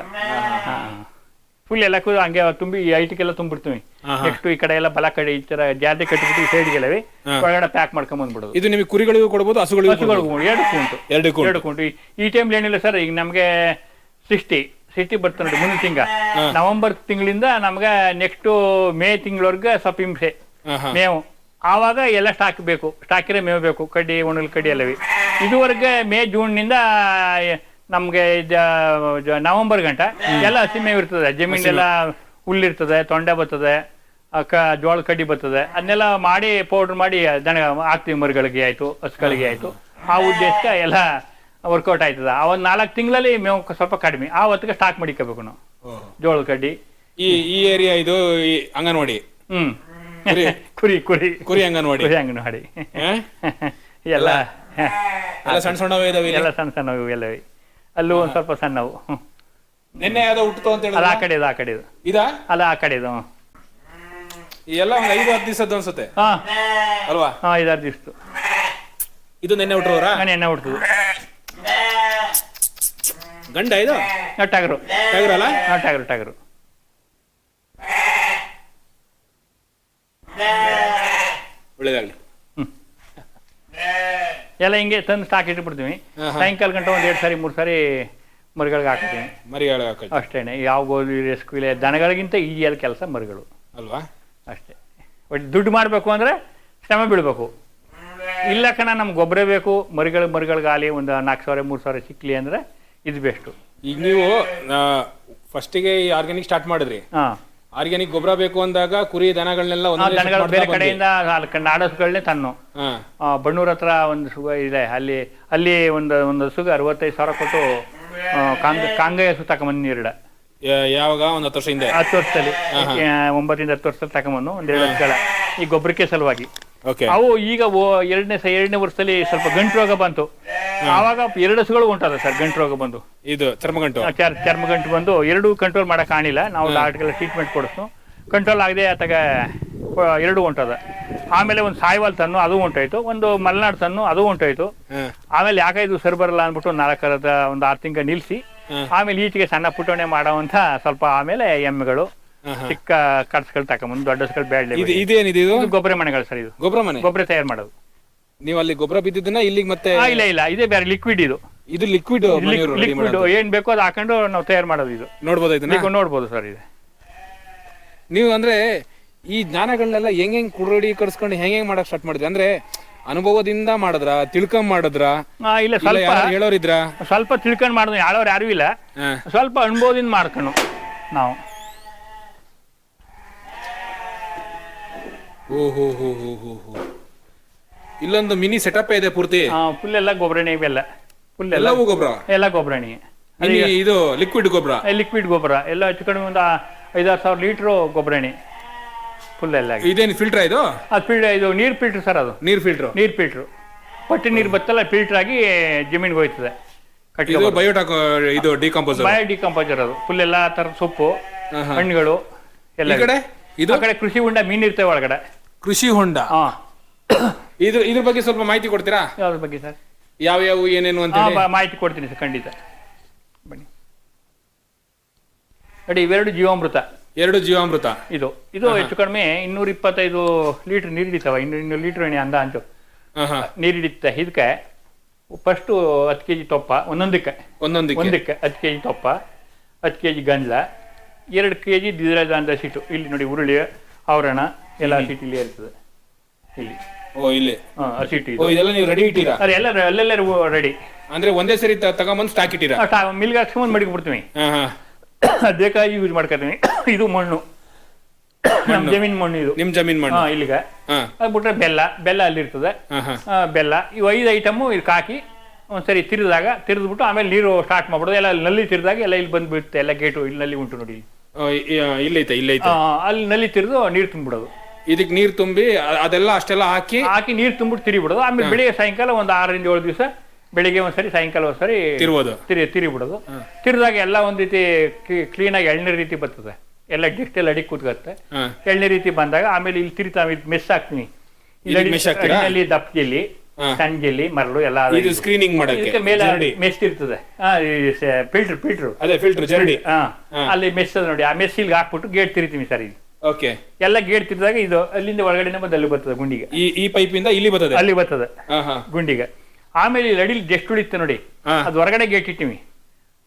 ಫುಲ್ ಎಲ್ಲ ಕೂದ ಹಂಗೆ ತುಂಬಿ ಐಟಿಗೆಲ್ಲ ತುಂಬಿಡ್ತೀವಿ. ನೆಕ್ಸ್ಟ್ ಈ ಕಡೆ ಎಲ್ಲ ಬಲ ಕಡೆ ಈ ತರ ಜಾತಿ ಕಟ್ಟಿಬಿಟ್ಟು ಈ ಸೈಡ್ಗೆಲ್ಲವಿ ಒಳಗಡೆ ಪ್ಯಾಕ್ ಮಾಡ್ಕೊಂಡ್ ಬಂದ್ಬಿಡೋದು. ಇದು ನಿಮಗೆ ಕುರಿಗಳಿಗೂ ಕೊಡ್ಬೋದು ಹಸುಗಳಿಗೂ. ಎರಡು ಕುಂಟು. ಎರಡು ಎರಡು ಕುಂಟು. ಈ- ಟೈಮ್ ಟೈಮ್ಲಿ ಏನಿಲ್ಲ ಸರ್ ಈಗ ನಮಗೆ ಸಿಕ್ಸ್ಟಿ ಸಿಟಿ ಬರ್ತಾ ನೋಡಿ ಮುಂದಿನ ತಿಂಗ. ನವೆಂಬರ್ ತಿಂಗಳಿಂದ ನಮ್ಗೆ ನೆಕ್ಸ್ಟ್ ಮೇ ತಿಂಗಳವರೆಗೆ ಸ್ವಲ್ಪ ಹಿಂಸೆ. ಮೇವು. ಆವಾಗ ಎಲ್ಲ ಸ್ಟಾಕ್ ಬೇಕು. ಸ್ಟಾಕಿರೇ ಮೇವು ಬೇಕು. ಕಡ್ಡಿ ಒಣಗಲ್ ಕಡ್ಡಿ ಎಲ್ಲವಿ. ಇದುವರೆಗೆ ಮೇ ಜೂನ್ನಿಂದ ನಮಗೆ ನವೆಂಬರ್ ಗಂಟ ಎಲ್ಲ ಹಸಿ ಮೇವು ಇರ್ತದೆ. ಜಮೀನೆಲ್ಲ ಹುಲ್ಲಿರ್ತದೆ ತೊಂಡೆ ಬರ್ತದೆ ಅಕ್ಕ ಕ ಜೋಳ ಕಡ್ಡಿ ಬರ್ತದೆ. ಅದನ್ನೆಲ್ಲ ಮಾಡಿ ಪೌಡ್ರ್ ಮಾಡಿ ದನ ಆಗ್ತೀವಿ ಮರಿಗಳಿಗೆ ಆಯಿತು ಹಸುಗಳಿಗೆ ಆಯಿತು. ಆ ಉದ್ದೇಶಕ್ಕೆ ಎಲ್ಲ ವರ್ಕೌಟ್ ಆಯ್ತದ. ಆ ಒಂದು ನಾಲ್ಕು ತಿಂಗಳಲ್ಲಿ ಮೇವು ಸ್ವಲ್ಪ ಕಡಿಮೆ. ಆ ಹೊತ್ತಿಗೆ ಸ್ಟಾಕ್ ಮಾಡಿಕೋಬೇಕು ನಾವು. ಜೋಳ ಜೋಳದ ಕಡ್ಡಿ. ಈ ಈ ಏರಿಯಾ ಇದು ಈ ಅಂಗನವಾಡಿ. ಹ್ಮ್. <laughs> ಕುರಿ. ಕುರಿ. ಕುರಿ ಅಂಗನವಾಡಿ. ಕುರಿ ಅಂಗನವಾಡಿ? <laughs> ಎಲ್ಲ. ಎಲ್ಲ ಸಣ್ಣ ಸಣ್ಣವು ಇದಾವೆ ಎಲ್ಲ ಸಣ್ಣ ಸಣ್ಣವು ಎಲ್ಲ ಅಲ್ಲೂ ಒಂದ್ ಸ್ವಲ್ಪ ಸಣ್ಣವು. ನಿನ್ನೆ ಯಾವ್ದೋ ಹುಟ್ಟಿತು ಅಂತ ಅಲ್ಲ ಆ ಕಡೆ ಇದು ಆ ಕಡೆ ಇದು? ಇದಾ ಅಲ್ಲ ಆ ಕಡೆ ಇದು ಎಲ್ಲ ಒಂದ್ ಐದು ಹತ್ತು ದಿವಸದ್ದು ಅನ್ಸುತ್ತೆ. ಹಾ. ಅಲ್ವಾ? ಹಾ ಐದಾರು ದಿವಸ ಇದು ನಿನ್ನೆ ಹುಟ್ಟರೋರ ನಿನ್ನೆ ಹುಡ್ತದು ಗಂಡ ಇದು? ಟಗರು. ಟಗರು ಅಲ್ಲ? ಟಗರು ಟಗರು. ಒಳ್ಳೇದಾಗ್ಲಿ. ಎಲ್ಲ ಹಿಂಗೆ ತಂದು ಸ್ಟಾಕ್ ಇಟ್ಬಿಡ್ತೀವಿ. ಹಾ, ಹಾ. ಸಾಯಂಕಾಲ ಗಂಟೆ ಒಂದ್ ಎರಡು ಸಾರಿ ಮೂರು ಸಾರಿ ಮರಿಗಳಿಗೆ ಹಾಕ್ತೀವಿ ಮರಿಗಳಿಗೆ ಹಾಕಿ ಅಷ್ಟೇನೆ. ಯಾವ ಗೋಲಿ ರಿಸ್ಕ್ ಇಲ್ಲ. ದನಗಳಿಗಿಂತ ಈಜಿಯಾದ ಕೆಲಸ ಮರಿಗಳು. ಅಲ್ವಾ? ಅಷ್ಟೇ. ಒಟ್ಟು ದುಡ್ಡು ಮಾಡಬೇಕು ಅಂದರೆ ಶ್ರಮ ಬೀಳಬೇಕು. ಇಲ್ಲ ಕಣ ನಮ್ಗೆ ಗೊಬ್ಬರ ಬೇಕು. ಮರಿಗಳು ಮರಿಗಳಿಗಾಲಿ ಒಂದು ನಾಲ್ಕು ಸಾವಿರ ಮೂರು ಸಾವಿರ ಸಿಕ್ಕಲಿ ಅಂದರೆ ಇದು ಬೆಸ್ಟು ಈಗ ನೀವು ಫಸ್ಟಿಗೆ ಈ ಆರ್ಗ್ಯಾನಿಕ್ ಸ್ಟಾರ್ಟ್ ಮಾಡಿದ್ರಿ. ಹಾಂ. ಆರ್ಗ್ಯಾನಿಕ್ ಗೊಬ್ಬರ ಬೇಕು ಅಂದಾಗ ಕುರಿ ದನಗಳನ್ನೆಲ್ಲ ದನಗಳು ಬೇರೆ ಕಡೆಯಿಂದ ನಾಡಸ್ಗಳನ್ನೇ ತನ್ನು. ಬಣ್ಣೂರ್ ಹತ್ರ ಒಂದು ಸುಗ ಇದೆ. ಅಲ್ಲಿ ಅಲ್ಲಿ ಒಂದು ಒಂದು ಸುಗ ಅರವತ್ತೈದು ಸಾವಿರ ಕೊಟ್ಟು ಕಾಂಗ್ರೆಸ್ ಕಾಂಗ ಕಾಂಗೈ ಹಸು ತಗೊಂಬಂದು ನೀರಿಡ. ಯಾವಾಗ? ಒಂದು ಹತ್ತು ವರ್ಷ ಹಿಂದೆ. ಹತ್ತು ವರ್ಷದಲ್ಲಿ. ಒಂಬತ್ತಿಂದ ಒಂಬತ್ತರಿಂದ ಹತ್ತು ವರ್ಷದಲ್ಲಿ ತಗೊಂಬಂದು ಒಂದೆರಡು ವರ್ಷಗಳ ಈ ಗೊಬ್ಬರಕ್ಕೆ ಸಲುವಾಗಿ. ಅವು ಈಗ ಎರಡನೇ ಸ ಎರಡನೇ ವರ್ಷದಲ್ಲಿ ಸ್ವಲ್ಪ ಗಂಟು ರೋಗ ಬಂತು. ಆವಾಗ ಎರಡು ಹಸುಗಳು ಉಂಟದ ಸರ್ ಗಂಟು ರೋಗ ಬಂದು. ಇದು ಚರ್ಮಗಂಟು. ಗಂಟು ಚರ್ ಚರ್ಮ ಗಂಟು ಬಂದು ಎರಡು ಕಂಟ್ರೋಲ್ ಮಾಡಕ್ ಕಾಣಿಲ್ಲ ನಾವು ಡಾಕ್ಟರ್ಗೆಲ್ಲ ಟ್ರೀಟ್ಮೆಂಟ್ ಕೊಡಿಸ್ತು. ಕಂಟ್ರೋಲ್ ಆಗದೆ ಆತಾಗ ಎರಡು ಹೊಂಟದ ಆಮೇಲೆ ಒಂದು ಸಾಯಿವಾಲ್ ತನ್ನು ಅದು ಹೊಂಟೋಯ್ತು ಒಂದು ಮಲೆನಾಡು ತನ್ನು ಅದು ಹೊಂಟೋಯ್ತು ಆಮೇಲೆ ಯಾಕೈದು ಇದು ಸರಿ ಬರಲ್ಲ ಅಂದ್ಬಿಟ್ಟು ನಾಲ್ಕರದ ಒಂದು ಆರು ತಿಂಗಳು ನಿಲ್ಲಿಸಿ. ಆಮೇಲೆ ಈಚೆಗೆ ಸಣ್ಣ ಪುಟ್ಟಣೆ ಅಂತ ಸ್ವಲ್ಪ ಆಮೇಲೆ ಎಮ್ಮೆಗಳು. ಚಿಕ್ಕ ಕಟ್ಸ್ಗಳು ತಗೊಂಬಂದು ದೊಡ್ಡ ಹಸುಗಳು ಬೇಡ ಇದೇನಿದೆ ಇದು? ಗೊಬ್ಬರ ಮನೆಗಳು ಸರ್ ಇದು. ಗೊಬ್ಬರ ಮನೆ? ಗೊಬ್ಬರ ತಯಾರು ಮಾಡೋದು. ನೀವು ಅಲ್ಲಿ ಗೊಬ್ಬರ ಬಿದ್ದಿದ್ದನ್ನ ಇಲ್ಲಿಗೆ ಮತ್ತೆ ಆ, ಇಲ್ಲ ಇಲ್ಲ. ಇದೇ ಬೇರೆ ಲಿಕ್ವಿಡ್ ಇದು. ಇದು ಲಿಕ್ವಿಡ್ ಲಿಕ್ವಿಡ್ ಏನ್ ಬೇಕೋ ಅದು ಹಾಕೊಂಡು ನಾವು ತಯಾರು ಮಾಡೋದು ಇದು. ನೋಡ್ಬೋದು ಇದನ್ನ? ನೀವು ನೋಡ್ಬೋದು ಸರ್ ಇದೆ. ನೀವು ಅಂದ್ರೆ ಈ ಜ್ಞಾನಗಳನ್ನೆಲ್ಲ ಹೆಂಗ್ ಹೆಂಗ್ ಕುರೋಢೀಕರಿಸ್ಕೊಂಡು ಹೆಂಗ್ ಹೆಂಗ್ ಮಾಡಕ್ ಸ್ಟಾರ್ಟ್ ಮಾಡಿದ್ರಿ? ಅಂದ್ರೆ ಅನುಭವದಿಂದ ಮಾಡಿದ್ರ? ತಿಳ್ಕೊಂಡ್ ಮಾಡಿದ್ರ? ಆ, ಇಲ್ಲ ಇಲ್ಲ ಸ್ವಲ್ಪ ಹೇಳೋರಿದ್ರ? ಸ್ವಲ್ಪ ತಿಳ್ಕೊಂಡು ಮಾಡೋದು ಯಾರು ಯಾರು ಇಲ್ಲ. ಹಾ. ಸ್ವಲ್ಪ ಅನುಭವದಿಂದ ಮಾಡ್ಕೊಂಡು ನಾವು. ಓ ಹೋ ಹೋ ಹೋ ಹೋ ಹೋ. ಇಲ್ಲೊಂದು ಮಿನಿ ಸೆಟಪ್ ಇದೆ ಪೂರ್ತಿ. ಫುಲ್ ಎಲ್ಲ ಗೊಬ್ಬರನೇ ಇವೆಲ್ಲ. ಫುಲ್ ಎಲ್ಲ. ಎಲ್ಲವೂ ಗೊಬ್ಬರ? ಎಲ್ಲ ಗೊಬ್ಬರಣಿ ಇದು ಲಿಕ್ವಿಡ್ ಗೊಬ್ಬರ? ಲಿಕ್ವಿಡ್ ಗೊಬ್ಬರ. ಎಲ್ಲ ಹೆಚ್ಚು ಕಡಿಮೆ ಒಂದು ಐದಾರು ಸಾವಿರ ಲೀಟರ್ ಗೊಬ್ರಾಣಿ ಫುಲ್ ಎಲ್ಲ ಇದೇನು ಫಿಲ್ಟರ್ ಇದು? ಅದು ಫಿಲ್ಟರ್ ಇದು ನೀರು ಫಿಲ್ಟರ್ ಸರ್ ಅದು. ನೀರ್ ಫಿಲ್ಟರ್ ನೀರು ಫಿಲ್ಟ್ರು ಪಟ್ಟಿ ನೀರು ಬತ್ತಲ್ಲ ಫಿಲ್ಟರ್ ಆಗಿ ಜಮೀನಿಗೆ ಹೋಯ್ತದೆ. ಇದು ಬಯೋಟಾಕ್ ಇದು ಡಿಕಂಪೋಸರ್ ಬಯೋ ಡಿಕಂಪೋಸರ್ ಅದು. ಫುಲ್ ಎಲ್ಲ ಥರದ ಸೊಪ್ಪು ಹಣ್ಣುಗಳು ಎಲ್ಲ ಈ ಕಡೆ? ಇದು. ಆ ಕಡೆ ಕೃಷಿ ಉಂಡ ಮೀನು ಇರ್ತವೆ ಒಳಗಡೆ. ಕೃಷಿ ಹೊಂಡ. ಹಾ. ಇದ್ರ ಇದ್ರ ಬಗ್ಗೆ ಸ್ವಲ್ಪ ಮಾಹಿತಿ ಕೊಡ್ತೀರಾ? ಯಾವ್ದ್ರ ಬಗ್ಗೆ ಸರ್? ಯಾವ ಯಾವ ಏನೇನು ಅಂತ ಹೇಳಿ? ಮಾಹಿತಿ ಕೊಡ್ತೀನಿ ಸರ್ ಖಂಡಿತ. ಬನ್ನಿ. ನೋಡಿ ಇವೆರಡು ಜೀವಾಮೃತ. ಎರಡು ಜೀವಾಮೃತ. ಇದು ಇದು ಹೆಚ್ಚು ಕಡಿಮೆ ಇನ್ನೂರ ಇಪ್ಪತ್ತೈದು ಲೀಟ್ರ್ ನೀರು ಹಿಡಿತಾವ ಇನ್ನು ಇನ್ನೂರು ಲೀಟ್ರ್ ಎಣ್ಣೆ ಅಂದ ಅಂಚು. ಹಾ ಹಾ ನೀರು ಹಿಡಿತ ಇದಕ್ಕೆ ಫಸ್ಟು ಹತ್ತು ಕೆ ಜಿ ತೊಪ್ಪ ಒಂದೊಂದಕ್ಕೆ. ಒಂದೊಂದಕ್ಕೆ. ಒಂದಕ್ಕೆ ಹತ್ತು ಕೆ ಜಿ ತೊಪ್ಪ ಹತ್ತು ಕೆ ಜಿ ಗಂಜಲ ಎರಡು ಕೆ ಜಿ ದ್ವಿದಳ ಸೀಟು ಇಲ್ಲಿ ನೋಡಿ ಉರುಳಿ ಆವರಣ ಎಲ್ಲ ಇಲ್ಲಿ. ಇರ್ತದೆ. ಇಲ್ಲಿ. ಓ ಇಲ್ಲಿ. ಹಾಂ ಹಸಿಟ್ಟು ಓ ಇದೆಲ್ಲ ನೀವು ರೆಡಿ ಇಟ್ಟಿರಾ? ಅರೆ ಎಲ್ಲ ಅಲ್ಲಲ್ಲೇ ರೆಡಿ ಅಂದ್ರೆ ಒಂದೇ ಸರಿ ತ- ತಗೊಂಬಂದು ಸ್ಟಾಕ್ ಇಟ್ಟಿರಾ? ಮಿಲ್ಗೆ ಹಾಕ್ಸ್ಕೊಂಡು ಮಡಗಿಬಿಡ್ತೀವಿ ಹಾ ಹಾ. ಬೇಕಾಗಿ ಯೂಸ್ ಮಾಡ್ಕೊತೀವಿ <coughs> ಇದು ಮಣ್ಣು. ನಮ್ಮ ಜಮೀನ್ ಮಣ್ಣು ಇದು. ನಿಮ್ ಜಮೀನ್ ಮಣ್ಣು. ಹಾಂ ಇಲ್ಲಿಗೆ. ಹಾ. ಅದು ಬಿಟ್ರೆ ಬೆಲ್ಲ. ಬೆಲ್ಲ ಅಲ್ಲಿರ್ತದೆ ಹಾ ಹಾ. ಆ, ಬೆಲ್ಲ. ಇವು ಐದು ಐಟಮು ಇದಕ್ಕೆ ಹಾಕಿ ಒಂದ್ಸರಿ ತಿರ್ದಾಗ ತಿರ್ದ್ಬಿಟ್ಟು ಆಮೇಲೆ ನೀರು ಸ್ಟಾರ್ಟ್ ಮಾಡ್ಬಿಡೋದು. ಎಲ್ಲ ನಲ್ಲಿ ತಿರ್ದಾಗ ಎಲ್ಲ ಇಲ್ಲಿ ಬಂದ್ಬಿಡುತ್ತೆ. ಎಲ್ಲ ಗೇಟು ಇಲ್ಲಿ ನಲ್ಲಿ ಉಂಟು ನೋಡಿ ಇಲ್ಲಿ. ಇ- ಇ- ಇಲ್ಲೈತೆ ಇಲ್ಲೈತೆ. ಆ, ಅಲ್ಲಿ ನಲ್ಲಿ ತಿರ್ದು ನೀರು ತುಂಬಿಡೋದು ಇದಕ್ ನೀರ್ ತುಂಬಿ ಅ- ಅದೆಲ್ಲ ಅಷ್ಟೆಲ್ಲ ಹಾಕಿ ಹಾಕಿ ನೀರು ತುಂಬಿಟ್ಟು ತಿರಿಬಿಡೋದು. ಆಮೇಲೆ ಬೆಳಿಗ್ಗೆ ಸಾಯಂಕಾಲ ಒಂದು ಆರರಿಂದ ಏಳು ದಿವಸ ಬೆಳಿಗ್ಗೆ ಒಂದ್ಸರಿ ಸಾಯಂಕಾಲ ಒಂದ್ಸರಿ ತಿರುವುದು ತಿರಿ ಬಿಡೋದು ತಿರಿದಾಗ ಎಲ್ಲ ಒಂದ್ ರೀತಿ ಕ್ಲೀನ್ ಆಗಿ ಎಳ್ನೀರ್ ರೀತಿ ಬರ್ತದೆ. ಎಲ್ಲ ಡಿಸ್ಟ್ ಎಲ್ಲ ಅಡಿ ಕೂತ್ಕತ್ತೆ. ಹಾ. ಎಳ್ನೀರು ರೀತಿ ಬಂದಾಗ ಆಮೇಲೆ ಇಲ್ಲಿ ತಿರಿತಾ ಮೆಸ್ ಹಾಕ್ತೀನಿ. ಇಲ್ಲಿ ಹಾಕ್ತೀರಾ? ಹಾ. ಸಣ್ಣ ಮರಳು ಎಲ್ಲ ಇದು ಸ್ಕ್ರೀನಿಂಗ್ ಮಾಡಕ್ಕೆ ಇದಕ್ಕೆ ಮೇಲೆ ಜರಡಿ. ಮೆಸ್ ಇರ್ತದೆ. ಫಿಲ್ಟರ್ ಫಿಲ್ಟರ್ ಅದೇ ಫಿಲ್ಟರ್ ಜರಡಿ. ಹಾ. ಹಾ. ಅಲ್ಲಿ ಮೆಸ್ ನೋಡಿ. ಆ ಮೆಸ್ ಇಲ್ಲಿ ಹಾಕ್ಬಿಟ್ಟು ಗೇಟ್ ತಿರಿತೀನಿ ಸರ್ ಇದು ಓಕೆ ಎಲ್ಲ ಗೇಟ್ ತಿರ್ದಾಗ ಇದು ಅಲ್ಲಿಂದ ಒಳಗಡೆ ಬಂದು ಅಲ್ಲಿ ಬರ್ತದೆ ಗುಂಡಿಗೆ. ಈ ಈ ಪೈಪ್ ಇಂದ ಇಲ್ಲಿ ಬರ್ತದೆ? ಅಲ್ಲಿ ಬರ್ತದೆ ಗುಂಡಿಗೆ. ಆಮೇಲೆ ಇಲ್ಲಿ ಅಡಿಲಿ ಜಸ್ಟ್ ಉಳಿತು ನೋಡಿ. ಹಾ. ಅದು ಹೊರಗಡೆ ಗೇಟ್ ಇಟ್ಟಿವಿ.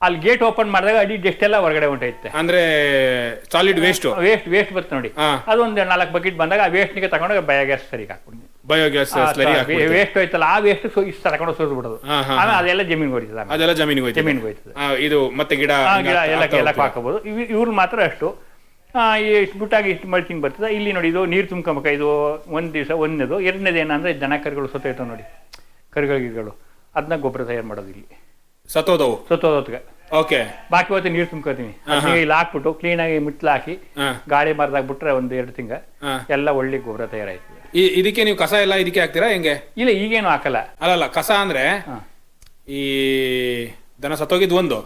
ಅಲ್ಲಿ ಗೇಟ್ ಓಪನ್ ಮಾಡಿದಾಗ ಅಡಿ ಡೆಸ್ಟ್ ಎಲ್ಲ ಹೊರಗಡೆ ಹೊಂಟೈತೆ ಅಂದ್ರೆ ಸಾಲಿಡ್ ವೇಸ್ಟ್ ವೇಸ್ಟ್ ವೇಸ್ಟ್ ಬರ್ತದೆ ನೋಡಿ. ಹಾ. ಅದೊಂದು ನಾಲ್ಕು ಬಕೆಟ್ ಬಂದಾಗ ಆ ವೇಸ್ಟ್ನಿಗೆ ತಗೊಂಡೋಗಿ ಬಯೋಗ್ಯಾಸ್ ಸರಿಗೆ ಹಾಕ್ಬಿಡ್ತೀನಿ ಬಯೋಗ್ಯಾಸ್ ಸ್ಲರಿ ವೇಸ್ಟ್ ಹೋಯ್ತಲ್ಲ ಆ ವೇಸ್ಟ್ ಇಷ್ಟ ತಗೊಂಡು ಸೋದು ಬಿಡೋದು ಹಾ ಹಾ. ಆಮೇಲೆ ಅದೆಲ್ಲ ಜಮೀನ್ ಹೊಡಿತದೆ ಆಮೇಲೆ. ಅದೆಲ್ಲ ಜಮೀನಿಗೆ ಹೋಯ್ತು ಜಮೀನ್ಗೆ ಹೋಯ್ತದೆ. ಆ, ಇದು ಮತ್ತೆ ಗಿಡ ಆ ಗಿಡ ಎಲ್ಲ ಹೋಗ್ತೀರಾ? ಇವ್ರು ಮಾತ್ರ ಅಷ್ಟು. ಇಷ್ಟು ಬಿಟ್ಟಾಗಿ ಇಷ್ಟು ಮಲ್ಚಿಂಗ್ ಬರ್ತದೆ. ಇಲ್ಲಿ ನೋಡಿ ಇದು ನೀರು ತುಂಬ್ಕೊಬೇಕು ಇದು ಒಂದು ದಿವಸ ಒಂದನೇದು. ಎರಡನೇದು ಏನಂದ್ರೆ ದನ ಕರುಗಳು ಸತ್ತೋಯ್ತಾವೆ ನೋಡಿ. ಕರುಗಳಿಗಳು ಅದನ್ನ ಗೊಬ್ಬರ ತಯಾರು ಮಾಡೋದು ಇಲ್ಲಿ. ಸತ್ತೋದವು? ಸತ್ತೋದೊತ್ತಿಗೆ ಓಕೆ. ಬಾಕಿ ಹೊತ್ತು ನೀರು ತುಂಬ್ಕೋತೀನಿ. ಇಲ್ಲಿ ಹಾಕ್ಬಿಟ್ಟು ಕ್ಲೀನಾಗಿ ಮುಟ್ಲು ಹಾಕಿ ಗಾಳಿ ಮರದಾಗ ಬಿಟ್ರೆ ಒಂದು ಎರಡು ತಿಂಗ ಎಲ್ಲ ಒಳ್ಳೆ ಗೊಬ್ಬರ ತಯಾರಾಯ್ತು ಈ ಇದಕ್ಕೆ ನೀವು ಕಸ ಎಲ್ಲ ಇದಕ್ಕೆ ಹಾಕ್ತೀರಾ ಹೆಂಗೆ? ಇಲ್ಲ ಈಗೇನು ಹಾಕಲ್ಲ. ಅಲ್ಲಲ್ಲ ಕಸ ಅಂದ್ರೆ. ಈ ದನ ಸತ್ತೋಗಿದ್ ಒಂದು.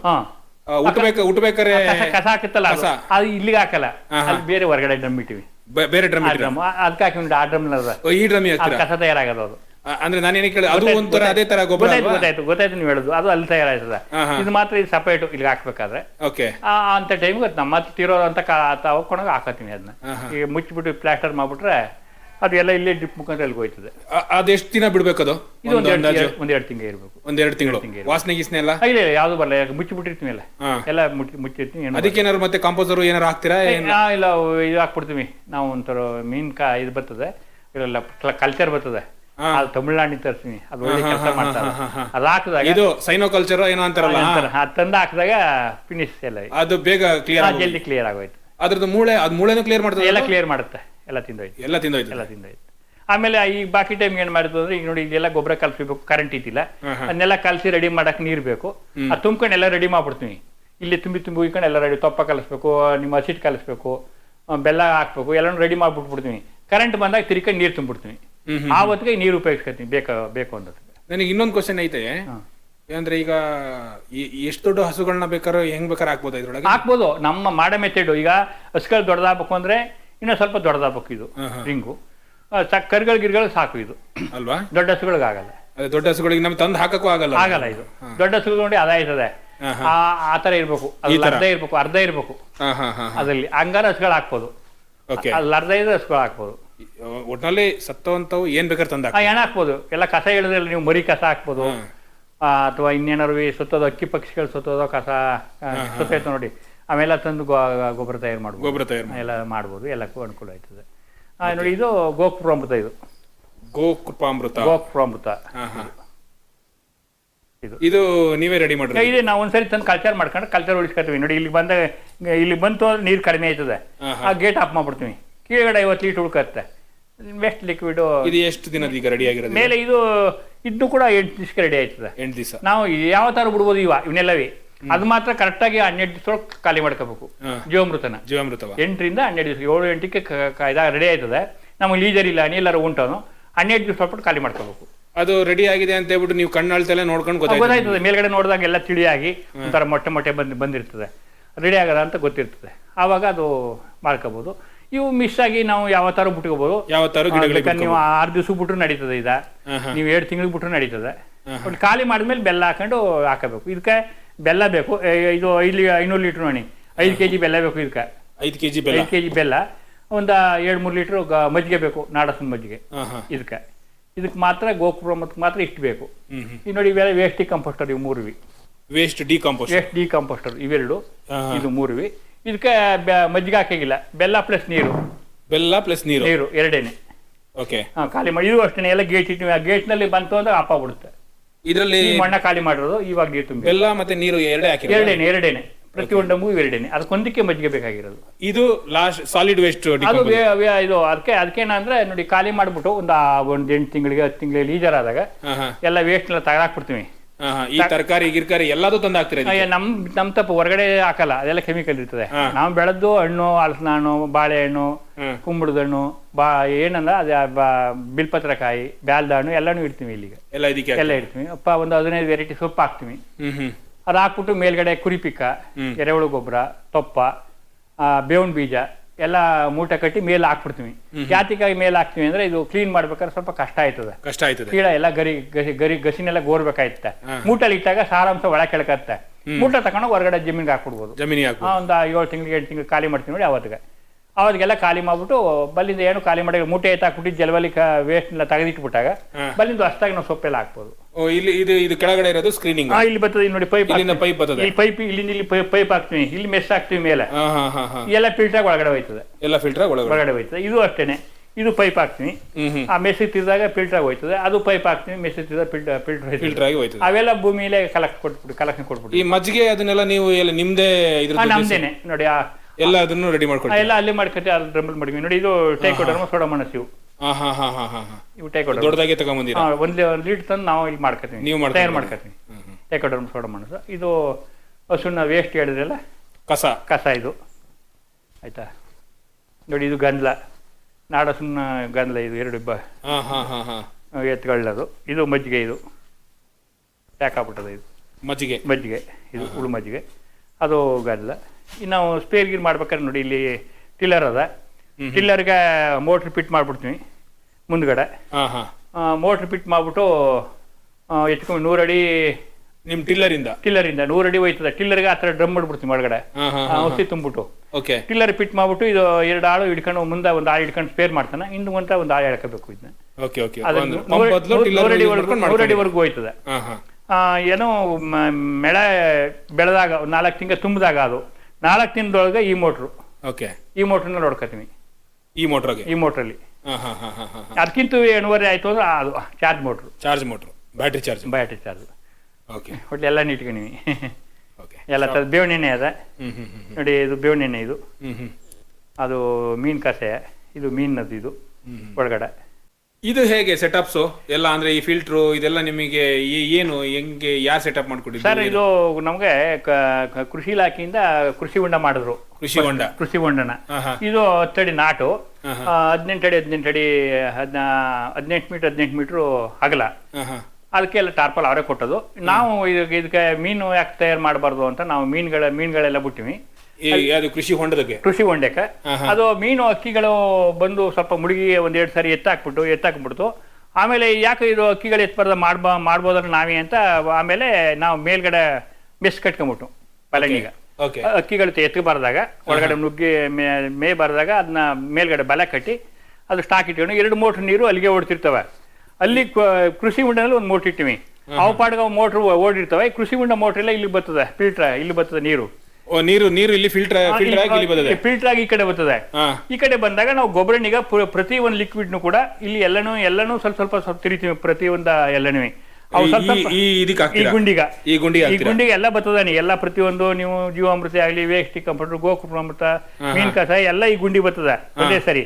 ಉಟ್ಬೇಕು ಉಟ್ಬೇಕಾರೆ ಕಸ ಹಾಕುತ್ತಲ್ಲ ಅದು? ಕಸ. ಅದು ಇಲ್ಲಿಗೆ ಹಾಕಲ್ಲ. ಅಲ್ಲಿ ಬೇರೆ ಹೊರಗಡೆ ಡ್ರಮ್ ಇಟ್ಟಿವಿ. ಬೆ- ಬೇರೆ ಡ್ರಮ್ ಆ ಡ್ರಮ್. ಅದಕ್ಕೆ ಹಾಕಿ ಆ ಡ್ರಮ್ ಈ ಡ್ರಮ್ ಅದು ಹಾಕ್ತೀರಾ? ಕಸ ತಯಾರಾಗೋದು ಅದು. ಆ, ಅಂದ್ರೆ ನಾನು ಏನಕ್ಕೆ ಕೇಳಿ ಅದು ಒಂಥರ ಅದೇ ತರ ಗೊಬ್ಬರ ಗೊತ್ತಾಯ್ತು ಅಲ್ವಾ? ಗೊತ್ತಾಯ್ತು ಗೊತ್ತಾಯ್ತು ನೀವು ಹೇಳೋದು. ಅದು ಅಲ್ಲಿ ತಯಾರಾಯ್ತದೆ. ಹಾ, ಹಾ. ಇದು ಮಾತ್ರ ಇದು ಸಪರೇಟ್ ಇಲ್ಲಿಗೆ ಹಾಕ್ಬೇಕಾದ್ರೆ. ಓಕೆ. ಆ ಅಂತ ಟೈಮ್ಗೆ ನಮ್ಮ ಹತ್ರ ತಿರೋ ಅಂತ ತಗೊಂಡೋಗಿ ಹಾಕತ್ತೀನಿ ಅದನ್ನ. ಹಾ, ಹಾ. ಈಗ ಮುಚ್ಚಿಬಿಟ್ಟು ಪ್ಲಾಸ್ಟರ್ ಮಾಡ್ಬಿಟ್ರೆ ಅದು ಎಲ್ಲ ಇಲ್ಲೇ ಡಿಪ್ ಮುಖಾಂತರ ಅಲ್ಲಿ ಹೋಯ್ತದೆ ಅದೆಷ್ಟು ದಿನ ಬಿಡಬೇಕು ಅದು ಒಂದು ಒಂದು ಅಂದಾಜು? ಎರಡು ಒಂದೆರಡು ತಿಂಗಳು ಇರಬೇಕು. ಒಂದೆರಡು ತಿಂಗಳು. ವಾಸನೆ ಗೀಸನೆ ಎಲ್ಲ? ಇಲ್ಲ ಇಲ್ಲ ಯಾವುದು ಬರಲ್ಲ. ಯಾಕೆ ಮುಚ್ಚಿಬಿಟ್ಟಿರ್ತೀವಿ ಎಲ್ಲ. ಹಾ. ಎಲ್ಲ ಮುಚ್ಚಿ ಮುಚ್ಚಿರ್ತೀನಿ ಅದಕ್ಕೆ ಏನಾದ್ರು ಮತ್ತೆ ಕಾಂಪೋಸರ್ ಏನಾರು ಹಾಕ್ತೀರಾ? ಇಲ್ಲ ಇದು ಹಾಕ್ಬಿಡ್ತೀವಿ. ನಾವು ಒಂಥರ ಮೀನ್ ಕಾ ಇದು ಬರ್ತದೆ. ಇಲ್ಲ ಕಲ್ಚರ್ ಬರ್ತದೆ. ಅದು ತಮಿಳ್ನಾಡಿನ ತರ್ತೀನಿ ಅದು ಒಳ್ಳೆ ಕೆಲಸ ಮಾಡ್ತಾರೆ. ಅದು ಹಾಕಿದಾಗ ಇದು ಸೈನೋ ಕಲ್ಚರ್ ಏನೋ ಅಂತಾರಲ್ಲ ಅದು ತಂದು ಹಾಕಿದಾಗ ಫಿನಿಶ್ ಎಲ್ಲ. ಅದು ಬೇಗ ಕ್ಲಿಯರ್ ಜಲ್ದಿ ಕ್ಲಿಯರ್ ಆಗೋಯ್ತು. ಅದ್ರದ್ದು ಮೂಳೆ ಅದ್ ಮೂಳೆನೂ ಕ್ಲಿಯರ್ ಮಾಡ್ತದೆ ಎಲ್ಲ ಕ್ಲಿಯರ್ ಮಾಡುತ್ತೆ. ಎಲ್ಲ ತಿಂದೋಯ್ತು. ಎಲ್ಲ ತಿಂದೋಯ್ತು. ಎಲ್ಲ ತಿಂದೋಯ್ತು. ಆಮೇಲೆ ಈ ಬಾಕಿ ಟೈಮ್ ಏನ್ ಮಾಡಿದ್ರು ಅಂದ್ರೆ ಈಗ ನೋಡಿ ಇದೆಲ್ಲ ಗೊಬ್ಬರ ಕಲ್ಸ್ಬೇಕು ಕರೆಂಟ್ ಇದಿಲ್ಲ. ಅದನ್ನೆಲ್ಲ ಕಲಸಿ ರೆಡಿ ಮಾಡಕ್ ನೀರ್ ಬೇಕು. ಅದು ತುಂಬ್ಕೊಂಡು ಎಲ್ಲ ರೆಡಿ ಮಾಡ್ಬಿಡ್ತೀನಿ. ಇಲ್ಲಿ ತುಂಬಿ ತುಂಬಿ ಉಯ್ಕೊಂಡು ಎಲ್ಲ ರೆಡಿ ತೊಪ್ಪ ಕಲಿಸ್ಬೇಕು ನಿಮ್ಮ ಹಸಿಟ್ಟು ಕಲಿಸ್ಬೇಕು ಬೆಲ್ಲ ಹಾಕ್ಬೇಕು ಎಲ್ಲನೂ ರೆಡಿ ಮಾಡ್ಬಿಟ್ಬಿಡ್ತೀನಿ. ಕರೆಂಟ್ ಬಂದಾಗ ತಿರ್ಕೊಂಡು ನೀರು ತುಂಬಿಡ್ತೀನಿ. ಆ ಹೊತ್ತಿಗೆ ನೀರು ಉಪಯೋಗಿಸ್ಕೊತೀನಿ. ಬೇಕು ಬೇಕು ಅಂತ ನನಗೆ ಇನ್ನೊಂದು ಕ್ವಶನ್ ಐತೆ. ಏನಂದ್ರೆ ಅಂದ್ರೆ ಈಗ ಎಷ್ಟು ದೊಡ್ಡ ಹಸುಗಳನ್ನ ಬೇಕಾದ್ರೆ ಹೆಂಗ್ ಬೇಕಾದ್ರೆ ಹಾಕ್ಬೋದು ಇದ್ರೊಳಗೆ? ಹಾಕ್ಬೋದು. ನಮ್ಮ ಮಾಡ ಮೆಥಡ್ ಈಗ ಹಸುಗಳು ದೊಡ್ಡದಾಗಬೇಕು ಅಂದ್ರೆ ಇನ್ನೂ ಸ್ವಲ್ಪ ದೊಡ್ಡದಾಗಬೇಕು ಇದು. ರಿಂಗು. ಕರ್ಗಳು ಗಿರ್ಗಳು ಸಾಕು ಇದು. ಅಲ್ವಾ? ದೊಡ್ಡ ಹಸುಗಳಿಗೆ ಆಗಲ್ಲ. ಅದೇ ದೊಡ್ಡ ಹಸುಗಳಿಗೆ ನಮ್ಗೆ ತಂದು ಹಾಕಕ್ಕೂ ಆಗಲ್ಲ ಆಗಲ್ಲ ಇದು. ದೊಡ್ಡ ಹಸುಗಳು ನೋಡಿ ಅದ ಇರ್ತದೆ. ಆ ಆತರ ಥರ ಇರ್ಬೇಕು? ಅರ್ಧ ಇರ್ಬೇಕು ಅರ್ಧ ಇರ್ಬೇಕು. ಅದ್ರಲ್ಲಿ ಹಂಗಾರ ಹಸುಗಳು ಹಾಕ್ಬೋದು. ಓಕೆ. ಅಲ್ಲಿ ಅರ್ಧ ಇದ್ರೆ ಹಸುಗಳು ಹಾಕ್ಬೋದು. ಒಟ್ನಲ್ಲಿ ಸತ್ತವಂತವು ಏನ್ ಬೇಕಾದ್ರೆ ತಂದ ಹೆಣ ಹಾಕ್ಬೋದು. ಎಲ್ಲ ಕಸ ಹೇಳಿದ್ರೆ ನೀವು ಮರಿ ಕಸ ಹಾಕ್ಬೋದು. ಅಥವಾ ಇನ್ನೇನಾದ್ರು ಸುತ್ತದ ಅಕ್ಕಿ ಪಕ್ಷಿಗಳು ಸುತ್ತೋದೋ ಕಸ ಸುತ್ತೈತೆ ನೋಡಿ. ಆಮೇಲೆ ತಂದು ಗೋ ಗೊಬ್ಬರ ತಯಾರು ಮಾಡ್ಬೋದು. ಗೊಬ್ಬರ ತಯಾರು ಎಲ್ಲ ಮಾಡ್ಬೋದು ಎಲ್ಲಕ್ಕೂ ಅನುಕೂಲ ಆಯ್ತದೆ. ನೋಡಿ ಇದು ಗೋಕೃಪಾಮೃತ ಇದು. ಗೋಕೃಪಾಮೃತ. ಗೋಕೃಪಾಮೃತ. ಇದು. ಇದು ನೀವೇ ರೆಡಿ ಮಾಡಿ ಇದೆ ನಾವು ಒಂದ್ಸರಿ ತಂದು ಕಲ್ಚರ್ ಮಾಡ್ಕೊಂಡು ಕಲ್ಚರ್ ಉಳಿಸ್ಕೊತೀವಿ. ನೋಡಿ ಇಲ್ಲಿ ಬಂದ ಇಲ್ಲಿ ಬಂತು ಅಂದ್ರೆ ನೀರು ಕಡಿಮೆ ಆಯ್ತದೆ. ಆ ಗೇಟ್ ಆಫ್ ಮಾಡ್ಬಿಡ್ತೀವಿ ಕೆಳಗಡೆ ಐವತ್ತು ಲೀಟರ್ ಉಳ್ಕತ್ತೆ. ವೆಸ್ಟ್ ಲಿಕ್ವಿಡ್ ಇದು ಎಷ್ಟು ದಿನದ ಈಗ ರೆಡಿ ಆಗಿರೋದು? ಮೇಲೆ ಇದು ಇದ್ದು ಕೂಡ ಎಂಟು ದಿವಸಕ್ಕೆ ರೆಡಿ ಆಯ್ತದೆ. ಎಂಟು ದಿವಸ. ನಾವು ಯಾವ ಥರ ಬಿಡ್ಬೋದು ಇವ ಇವನ್ನೆಲ್ಲವೇ? ಅದು ಮಾತ್ರ ಕರೆಕ್ಟಾಗಿ ಹನ್ನೆರಡು ದಿವಸ ಖಾಲಿ ಮಾಡ್ಕೋಬೇಕು. ಜೀವಮೃತನ. ಜೀವಮೃತ ಎಂಟರಿಂದ ಹನ್ನೆರಡು ದಿವಸ ಏಳು ಎಂಟಕ್ಕೆ ಇದಾಗ ರೆಡಿ ಆಯ್ತದೆ. ನಮಗೆ ಲೀಜರ್ ಇಲ್ಲ ನೀಲಾರು ಉಂಟನು ಹನ್ನೆರಡು ದಿವಸ ಸ್ವಲ್ಪ ಖಾಲಿ ಮಾಡ್ಕೋಬೇಕು. ಅದು ರೆಡಿ ಆಗಿದೆ ಅಂತ ಹೇಳ್ಬಿಟ್ಟು ನೀವು ಕಣ್ಣಾಳ್ತಲೆ ನೋಡ್ಕೊಂಡು ಗೊತ್ತಾಗ್ತದೆ ಮೇಲ್ಗಡೆ ನೋಡಿದಾಗ ಎಲ್ಲ ತಿಳಿಯಾಗಿ ಒಂಥರ ಮೊಟ್ಟೆ ಮೊಟ್ಟೆ ಬಂದು ಬಂದಿರ್ತದೆ. ರೆಡಿ ಆಗದ ಅಂತ ಗೊತ್ತಿರ್ತದೆ. ಆವಾಗ ಅದು ಮಾಡ್ಕೋಬೋದು. ಇವು ಮಿಸ್ ಆಗಿ ನಾವು ಯಾವ ತರ ಬಿಟ್ಕೋಬೋದು ಯಾವ ತರ ನೀವು ಆರು ದಿವಸ ಬಿಟ್ರು ನಡೀತದೆ ಇದ. ನೀವು ಎರಡು ತಿಂಗಳಿಗೆ ಬಿಟ್ರು ನಡೀತದೆ. ಬಟ್ ಖಾಲಿ ಮಾಡಿದ್ಮೇಲೆ ಬೆಲ್ಲ ಹಾಕೊಂಡು ಹಾಕಬೇಕು. ಇದಕ್ಕೆ ಬೆಲ್ಲ ಬೇಕು. ಏ, ಇದು ಇಲ್ಲಿ ಐನೂರು ಲೀಟ್ರ್ ನೋಡಿ ಐದು ಕೆ ಜಿ ಬೆಲ್ಲ ಬೇಕು ಇದಕ್ಕೆ. ಐದು ಕೆಜಿ ಬೆಲ್ಲ. ಐದು ಕೆ ಜಿ ಬೆಲ್ಲ. ಒಂದು ಎರಡು ಮೂರು ಲೀಟ್ರ್ ಮಜ್ಜಿಗೆ ಬೇಕು ನಾಡಸನ ಮಜ್ಜಿಗೆ. ಹಾ ಹಾ. ಇದಕ್ಕೆ. ಇದಕ್ಕೆ ಮಾತ್ರ ಗೋಪುರ ಮತ್ತು ಮಾತ್ರ ಇಷ್ಟು ಬೇಕು. ಈಗ ನೋಡಿ ಇವೆಲ್ಲ ವೇಸ್ಟ್ ಕಂಪೋಸ್ಟರ್ ಇವು ಮೂರುವಿ. Waste de decompost waste decomposter ಇವೆರಡು. ಹಾ. ಇದು ಮೂರುವಿ. ಇದಕ್ಕೆ ಬೆ- ಮಜ್ಜಿಗೆ ಹಾಕಿಲ್ಲ ಬೆಲ್ಲ ಪ್ಲಸ್ ನೀರು. ಬೆಲ್ಲ ಪ್ಲಸ್ ನೀರು. ನೀರು ಎರಡೇನೆ. ಓಕೆ ಹಾಂ ಖಾಲಿ ಮಾಡಿ. ಇದು ಅಷ್ಟೇ ಎಲ್ಲ ಗೇಟ್ ಇಟ್ಟು ಗೇಟ್ನಲ್ಲಿ ಬಂತು ಅಂದ್ರೆ ಆಪ ಬಿಡುತ್ತೆ. ಇದರಲ್ಲಿ ಮಣ್ಣ ಖಾಲಿ ಮಾಡಿರೋದು ಇವಾಗ ನೀರು ತುಂಬಿ ಬೆಲ್ಲ ಮತ್ತೆ ನೀರು ಎರಡೇ ಹಾಕಿ ಎರಡೇನೆ ಎರಡೇನೆ. ಪ್ರತಿ ಡಂಬು ಎರಡೇನೆ. ಅದಕ್ಕೊಂದಕ್ಕೆ ಮಜ್ಜಿಗೆ ಬೇಕಾಗಿರೋದು. ಇದು ಲಾಸ್ಟ್ ಸಾಲಿಡ್ ವೇಸ್ಟ್ ಅದು ವೇ- ವೇ- ಇದು ಅದಕ್ಕೆ ಏನಂದ್ರೆ ನೋಡಿ ಖಾಲಿ ಮಾಡಿಬಿಟ್ಟು ಒಂದು ಒಂದು ಎಂಟು ತಿಂಗಳಿಗೆ ಹತ್ತು ತಿಂಗಳಿಗೆ ಲೀಜರ್ ಆದಾಗ ಹಾ ಹಾ ಎಲ್ಲ ವೇಸ್ಟ್ ಎಲ್ಲ ಹಾ ಈ ತರಕಾರಿ ಗಿರ್ಕಾರಿ ಎಲ್ಲದೂ ತಂದು ಹಾಕ್ತಾರೆ ಇದಕ್ಕೆ? ನಮ್ ನಮ್ ತಪ್ಪು. ಹೊರಗಡೆ ಹಾಕಲ್ಲ. ಅದೆಲ್ಲ ಕೆಮಿಕಲ್ ಇರ್ತದೆ. ನಾವು ಬೆಳೆದು ಹಣ್ಣು ಹಲಸಿನ ಹಣ್ಣು ಬಾಳೆಹಣ್ಣು ಹ್ಮ್. ಕುಂಬಳದ ಹಣ್ಣು ಬಾ ಏನಲ್ಲ ಅದೇ ಬಿಲ್ಪತ್ರಕಾಯಿ ಬ್ಯಾಲ್ದ ಹಣ್ಣು ಎಲ್ಲಾನು ಇಡ್ತೀವಿ ಇಲ್ಲಿಗೆ. ಎಲ್ಲ ಇದಕ್ಕೆ ಎಲ್ಲ ಇಡ್ತೀವಿ. ಅಪ್ಪ ಒಂದು ಹದಿನೈದು ವೆರೈಟಿ ಸೊಪ್ಪು ಹಾಕ್ತೀವಿ. ಹ್ಮ್ ಹ್ಮ್. ಅದು ಹಾಕ್ಬಿಟ್ಟು ಮೇಲ್ಗಡೆ ಕುರಿಪಿಕ್ಕ. ಎರೆಹುಳು ಗೊಬ್ಬರ ತೊಪ್ಪ ಆ, ಬೇವಿನ ಬೀಜ ಎಲ್ಲ ಮೂಟೆ ಕಟ್ಟಿ ಮೇಲೆ ಹಾಕ್ಬಿಡ್ತೀವಿ. ಜಾತಿಗಾಗಿ ಮೇಲೆ ಹಾಕ್ತೀವಿ ಅಂದ್ರೆ ಇದು ಕ್ಲೀನ್ ಮಾಡ್ಬೇಕಾದ್ರೆ ಸ್ವಲ್ಪ ಕಷ್ಟ ಆಯ್ತದ. ಕಷ್ಟ ಆಯ್ತದೆ. ಕೀಳ ಎಲ್ಲ ಗರಿ ಗರಿ ಗರಿ ಗಸಿನೆಲ್ಲ ಗೋರ್ಬೇಕಾಯ್ತ. ಮೂಟಲ್ಲಿ ಇಟ್ಟಾಗ ಸಾರಾಂಶ ಒಳ ಕೆಳಕತ್ತೆ. ಮೂಟ ತಗೊಂಡು ಹೊರಗಡೆ ಜಮೀನ್ಗೆ ಹಾಕ್ಬಿಡ್ಬೋದು. ಜಮೀನಿಗೆ ಆ, ಒಂದು ಏಳು ತಿಂಗಳಿಗೆ ಎಂಟು ತಿಂಗಳು ಖಾಲಿ ಮಾಡ್ತೀವಿ ನೋಡಿ ಅವತ್ತಿಗೆ. ಅವತ್ತಿಗೆಲ್ಲ ಖಾಲಿ ಮಾಡ್ಬಿಟ್ಟು ಬಲ್ಲಿಂದ ಏನು ಖಾಲಿ ಮಾಡಿ ಮೂಟೆ ಎತ್ತಾಕ್ಬಿಟ್ಟು ಜಲವಲ್ಲಿ ವೇಸ್ಟ್ ಎಲ್ಲ ತೆಗೆದಿಟ್ಬಿಟ್ಟಾಗ. ಬಲ್ಲಿಂದ ಅಷ್ಟಾಗಿ ನಾವು ಸೊಪ್ಪೆಲ್ಲ ಹಾಕ್ಬೋದು. ಓ ಇಲ್ಲಿ ಇದು ಇದು ಕೆಳಗಡೆ ಇರೋದು ಸ್ಕ್ರೀನಿಂಗ್ ಆ, ಇಲ್ಲಿ ಬರ್ತದೆ ಇಲ್ಲಿ ನೋಡಿ ಪೈಪ್ ಇಲ್ಲಿಂದ ಪೈಪ್ ಬರ್ತದೆ. ಇಲ್ಲಿ ಪೈಪ್ ಇಲ್ಲಿಂದ ಇಲ್ಲಿ ಪೈಪ್ ಹಾಕ್ತೀನಿ. ಹಾಕ್ತೀವಿ ಇಲ್ಲಿ ಮೆಸ್ ಹಾಕ್ತೀವಿ ಮೇಲೆ. ಹಾ ಹಾ ಹಾ ಹಾ. ಎಲ್ಲ ಫಿಲ್ಟರ್ ಒಳಗಡೆ ಹೋಯ್ತದೆ. ಎಲ್ಲ ಫಿಲ್ಟರ್ ಒಳಗಡೆ ಒಳಗಡೆ ಹೋಯ್ತದೆ. ಇದು ಅಷ್ಟೇನೆ. ಇದು ಪೈಪ್ ಹಾಕ್ತೀನಿ. ಹ್ಮ್ ಹ್ಮ್. ಆ ಮೆಸ್ ತಿರ್ದಾಗ ಫಿಲ್ಟರ್ ಹೋಯ್ತದೆ. ಅದು ಪೈಪ್ ಹಾಕ್ತೀನಿ. ಮೆಸ್ ತಿರ್ದಾಗ ಫಿಲ್ಟರ್ ಫಿಲ್ಟರ್ ಫಿಲ್ಟರ್ ಆಗಿ ಹೋಯ್ತದೆ. ಅವೆಲ್ಲ ಭೂಮಿಲೇ ಕಲೆಕ್ಟ್ ಕೊಟ್ಬಿಟ್ಟು ಕಲೆಕ್ಷನ್ ಕೊಟ್ಬಿಟ್ಟು. ಈ ಮಜ್ಜಿಗೆ ಅದನ್ನೆಲ್ಲ ನೀವು ಎಲ್ಲ ನಿಮ್ದೇ ಆ, ಇದ್ರ ನಮ್ದೇನೆ. ನೋಡಿ ಆ ಎಲ್ಲ ಅದನ್ನು ರೆಡಿ ಆ, ಮಾಡ್ಕೊಳ್ತೀವಿ ಎಲ್ಲ ಅಲ್ಲಿ ಮಾಡ್ಕೊತೀವಿ ಅಲ್ಲಿ ಡ್ರಮ್ಮಲ್ ಮಾಡಿದ್ವಿ. ನೋಡಿ ಇದು ಟೇಕ್ ಸೋಡಮನಸ್ ಸೋಡ ಹಾ ಹಾ. ಹಾ ಹಾ ಹಾ ಹಾ ಇವು ಟೈಕೋಡರ್ಮ ದೊಡ್ಡದಾಗೆ ತಗೊಂಬಂದಿರಾ? ಒಂದು ಒಂದು ಲೀಟರ್ ತಂದು ನಾವು ಇಲ್ಲಿ ಮಾಡ್ಕೊತೀವಿ ನೀವು ತಯಾರು ಮಾಡ್ಕೊತೀವಿ ಹ್ಮ್, ಹ್ಮ್. ಟೈಕೋಡರ್ಮ ಇದು ಹಸುನ ವೇಸ್ಟ್ ಹೇಳಿದ್ರಲ್ಲ? ಕಸ. ಕಸ ಇದು. ಆಯ್ತಾ? ನೋಡಿ ಇದು ಗಂಧಲ ನಾಡಸುನ ಗಂಧಲ ಇದು ಎರಡು ಬ ಎತ್ತುಗಳದು ಇದು ಮಜ್ಜಿಗೆ ಇದು. ಯಾಕಾಗ್ಬಿಟ್ಟದ ಇದು. ಮಜ್ಜಿಗೆ. ಮಜ್ಜಿಗೆ. ಇದು ಹುಳು ಮಜ್ಜಿಗೆ. ಅದು ಗಂಧಲ ಇನ್ನು ನಾವು ಸ್ಪೇರ್ ಗೀರ್ ಮಾಡ್ಬೇಕಾದ್ರೆ ನೋಡಿ ಇಲ್ಲಿ ಟಿಲ್ಲರ್ ಅದ. ಟಿಲ್ಲರ್ಗೆ ಮೋಟ್ರ್ ಫಿಟ್ ಮಾಡ್ಬಿಡ್ತೀವಿ. ಮುಂದ್ಗಡೆ. ಹಾ ಹಾ. ಮೋಟ್ರ್ ಫಿಟ್ ಮಾಡ್ಬಿಟ್ಟು ಎಚ್ಕೊಂಡು ನೂರಡಿ ನಿಮ್ ಟಿಲ್ಲರ್ ಇಂದ? ಟಿಲ್ಲರ್ ಇಂದ ನೂರಡಿ ಹೋಯ್ತದೆ. ಟಿಲ್ಲರ್ಗೆ ಆ ಥರ ಡ್ರಮ್ ಮಾಡ್ಬಿಡ್ತೀನಿ ಒಳಗಡೆ ಹಾ ಔಷಧಿ ತುಂಬಿಟ್ಟು ಓಕೆ ಟಿಲ್ಲರ್ ಪಿಟ್ ಮಾಡ್ಬಿಟ್ಟು ಇದು ಎರಡು ಆಳು ಹಿಡ್ಕೊಂಡು ಮುಂದೆ ಒಂದು ಆಳು ಹಿಡ್ಕೊಂಡು ಸ್ಪೇರ್ ಮಾಡ್ತಾನೆ. ಇನ್ನು ಅಂತ ಒಂದು ಆಳು ಎಳ್ಕೋಬೇಕು ಇದನ್ನ ಓಕೆ ಓಕೆ ಅದು ನೂರಡಿವರೆಗೂ ನೂರಡಿವರೆಗೂ ಹೋಯ್ತದೆ. ಏನೋ ಮ- ಬೆಳೆ ಬೆಳೆದಾಗ ನಾಲ್ಕು ತಿಂಗಳು ತುಂಬಿದಾಗ ಅದು. ನಾಲ್ಕು ತಿಂಗಳೊಳಗೆ ಈ ಮೋಟ್ರು ಓಕೆ ಈ ಮೋಟ್ರನ್ನ ನೋಡ್ಕೋತೀನಿ ಈ ಮೋಟ್ರಿಗೆ ಈ ಮೋಟ್ರಲ್ಲಿ ಅದಕ್ಕಿಂತ ಏಳುವರೆ ಆಯ್ತು ಅಂದ್ರೆ ಅದು charge motor. Charge motor. Battery charge. Battery charge. Okay. ಒಟ್ಟು ಎಲ್ಲ ನೀಟ್ಕೊಂಡಿವಿ ಓಕೆ. ಎಲ್ಲ ತದ ಬೇವಿನ ಎಣ್ಣೆ ಅದ. ನೋಡಿ ಇದು ಬೇವಿನ ಎಣ್ಣೆ ಇದು. ಅದು ಮೀನು ಕಷಾಯ. ಇದು ಮೀನದ್ದು ಇದು ಒಳಗಡೆ. ಇದು ಹೇಗೆ ಸೆಟಪ್ಸು ಎಲ್ಲ ಅಂದ್ರೆ ಈ ಫಿಲ್ಟ್ರು ಇದೆಲ್ಲ ನಿಮಗೆ ಏನು ಹೆಂಗೆ ಯಾರು ಸೆಟಪ್ ಸರ್ ಇದು ನಮಗೆ ಕೃಷಿ ಇಲಾಖೆಯಿಂದ ಕೃಷಿ ಹೊಂಡ ಮಾಡಿದ್ರು. ಕೃಷಿ ಹೊಂಡ. ಕೃಷಿ ಹೊಂಡನ. ಇದು ಹತ್ತಡಿ ನಾಟು. ಹಾ, ಹಾ. ಆ, ಹದಿನೆಂಟು ಅಡಿ ಹದಿನೆಂಟು ಅಡಿ ಹದಿನ ಹದಿನೆಂಟು ಮೀಟರ್ ಹದಿನೆಂಟು ಮೀಟ್ರು ಅಗಲ. ಹಾ ಹಾ ಅದಕ್ಕೆಲ್ಲ ಟಾರ್ಪಲ್ ಅವರೇ ಕೊಟ್ಟದು ನಾವು ಇದಕ್ಕೆ ಇದಕ್ಕೆ ಮೀನು ಯಾಕೆ ತಯಾರು ಮಾಡಬಾರ್ದು ಅಂತ ನಾವು ಮೀನುಗಳ ಮೀನುಗಳೆಲ್ಲ ಬಿಟ್ಟಿವಿ. ಈ ಅದು ಕೃಷಿ ಹೊಂಡದಕ್ಕೆ? ಕೃಷಿ ಹೊಂಡಕ್ಕೆ. ಅದು ಮೀನು ಅಕ್ಕಿಗಳು ಬಂದು ಸ್ವಲ್ಪ ಮುಳುಗಿ ಒಂದೆರಡು ಸಾರಿ ಎತ್ತಾಕ್ಬಿಟ್ಟು ಎತ್ತಾಕ್ಬಿಡ್ತು. ಆಮೇಲೆ ಯಾಕೆ ಇದು ಅಕ್ಕಿಗಳು ಎತ್ತಬಾರ್ದು ಮಾಡ್ಬಾ ಮಾಡ್ಬೋದ್ರ ನಾವೇ ಅಂತ ಆಮೇಲೆ ನಾವು ಮೇಲ್ಗಡೆ ಮೆಸ್ ಕಟ್ಕೊಂಬಿಟ್ಟು ಪಲಂಗಿಗ ಅಕ್ಕಿಗಳು ಎತ್ತಬಾರ್ದಾಗ ಒಳಗಡೆ ನುಗ್ಗಿ ಮೇ ಮೇ ಬಾರ್ದಾಗ ಅದನ್ನ ಮೇಲ್ಗಡೆ ಬಲ ಕಟ್ಟಿ ಅದು ಸ್ಟಾಕ್ ಇಟ್ಕೊಂಡು ಎರಡು ಮೋಟ್ರ್ ನೀರು ಅಲ್ಲಿಗೆ ಓಡ್ತಿರ್ತವೆ. ಅಲ್ಲಿ ಕೃಷಿ ಹೊಂಡದಲ್ಲಿ ಒಂದು ಮೋಟ್ರ್ ಇಟ್ಟಿವಿ. ಅವು ಪಾಡ್ಗೆ ಮೋಟ್ರ್ ಓಡಿರ್ತವೆ. ಈ ಕೃಷಿ ಹೊಂಡ ಮೋಟ್ರ್ ಎಲ್ಲ ಇಲ್ಲಿ ಬರ್ತದೆ ಫಿಲ್ಟರ್ ಇಲ್ಲಿ ಬರ್ತದೆ ನೀರು. ಓ ನೀರು ನೀರು ಇಲ್ಲಿ ಫಿಲ್ಟರ್ ಫಿಲ್ಟರ್ ಆಗಿ ಇಲ್ಲಿ ಬರ್ತದೆ. ಫಿಲ್ಟರ್ ಆಗಿ ಈ ಕಡೆ ಬರ್ತದೆ. ಈ ಕಡೆ ಬಂದಾಗ ನಾವು ಗೊಬ್ಬರನಿಗ ಪ್ರ- ಪ್ರತಿ ಒಂದು ಲಿಕ್ವಿಡ್ನು ಕೂಡ ಇಲ್ಲಿ ಎಲ್ಲನೂ ಎಲ್ಲನೂ ಸ್ವಲ್ಪ ಸ್ವಲ್ಪ ಸ್ವಲ್ಪ ತಿರಿತೀವಿ ಪ್ರತಿ ಒಂದು ಎಲ್ಲನೂ. ಅವು ಈ- ಸ್ವಲ್ಪ ಈ- ಇದಕ್ಕೆ ಈ ಗುಂಡಿಗ. ಈ ಗುಂಡಿಗೆ ಈ ಗುಂಡಿಗೆ ಎಲ್ಲ ಬರ್ತದಾನೆ ಎಲ್ಲ ಪ್ರತಿಯೊಂದು ನೀವು ಜೀವಾಮೃತ ಆಗಲಿ ವೇಸ್ಟ್ ಕಂಪ್ಯೂಟರ್ ಗೋಕುಮಾಮೃತ ಹಾ, ಮೀನ್ ಕಸ ಎಲ್ಲ ಈ ಗುಂಡಿ ಬರ್ತದೆ. ಒಂದೇ ಸರಿ.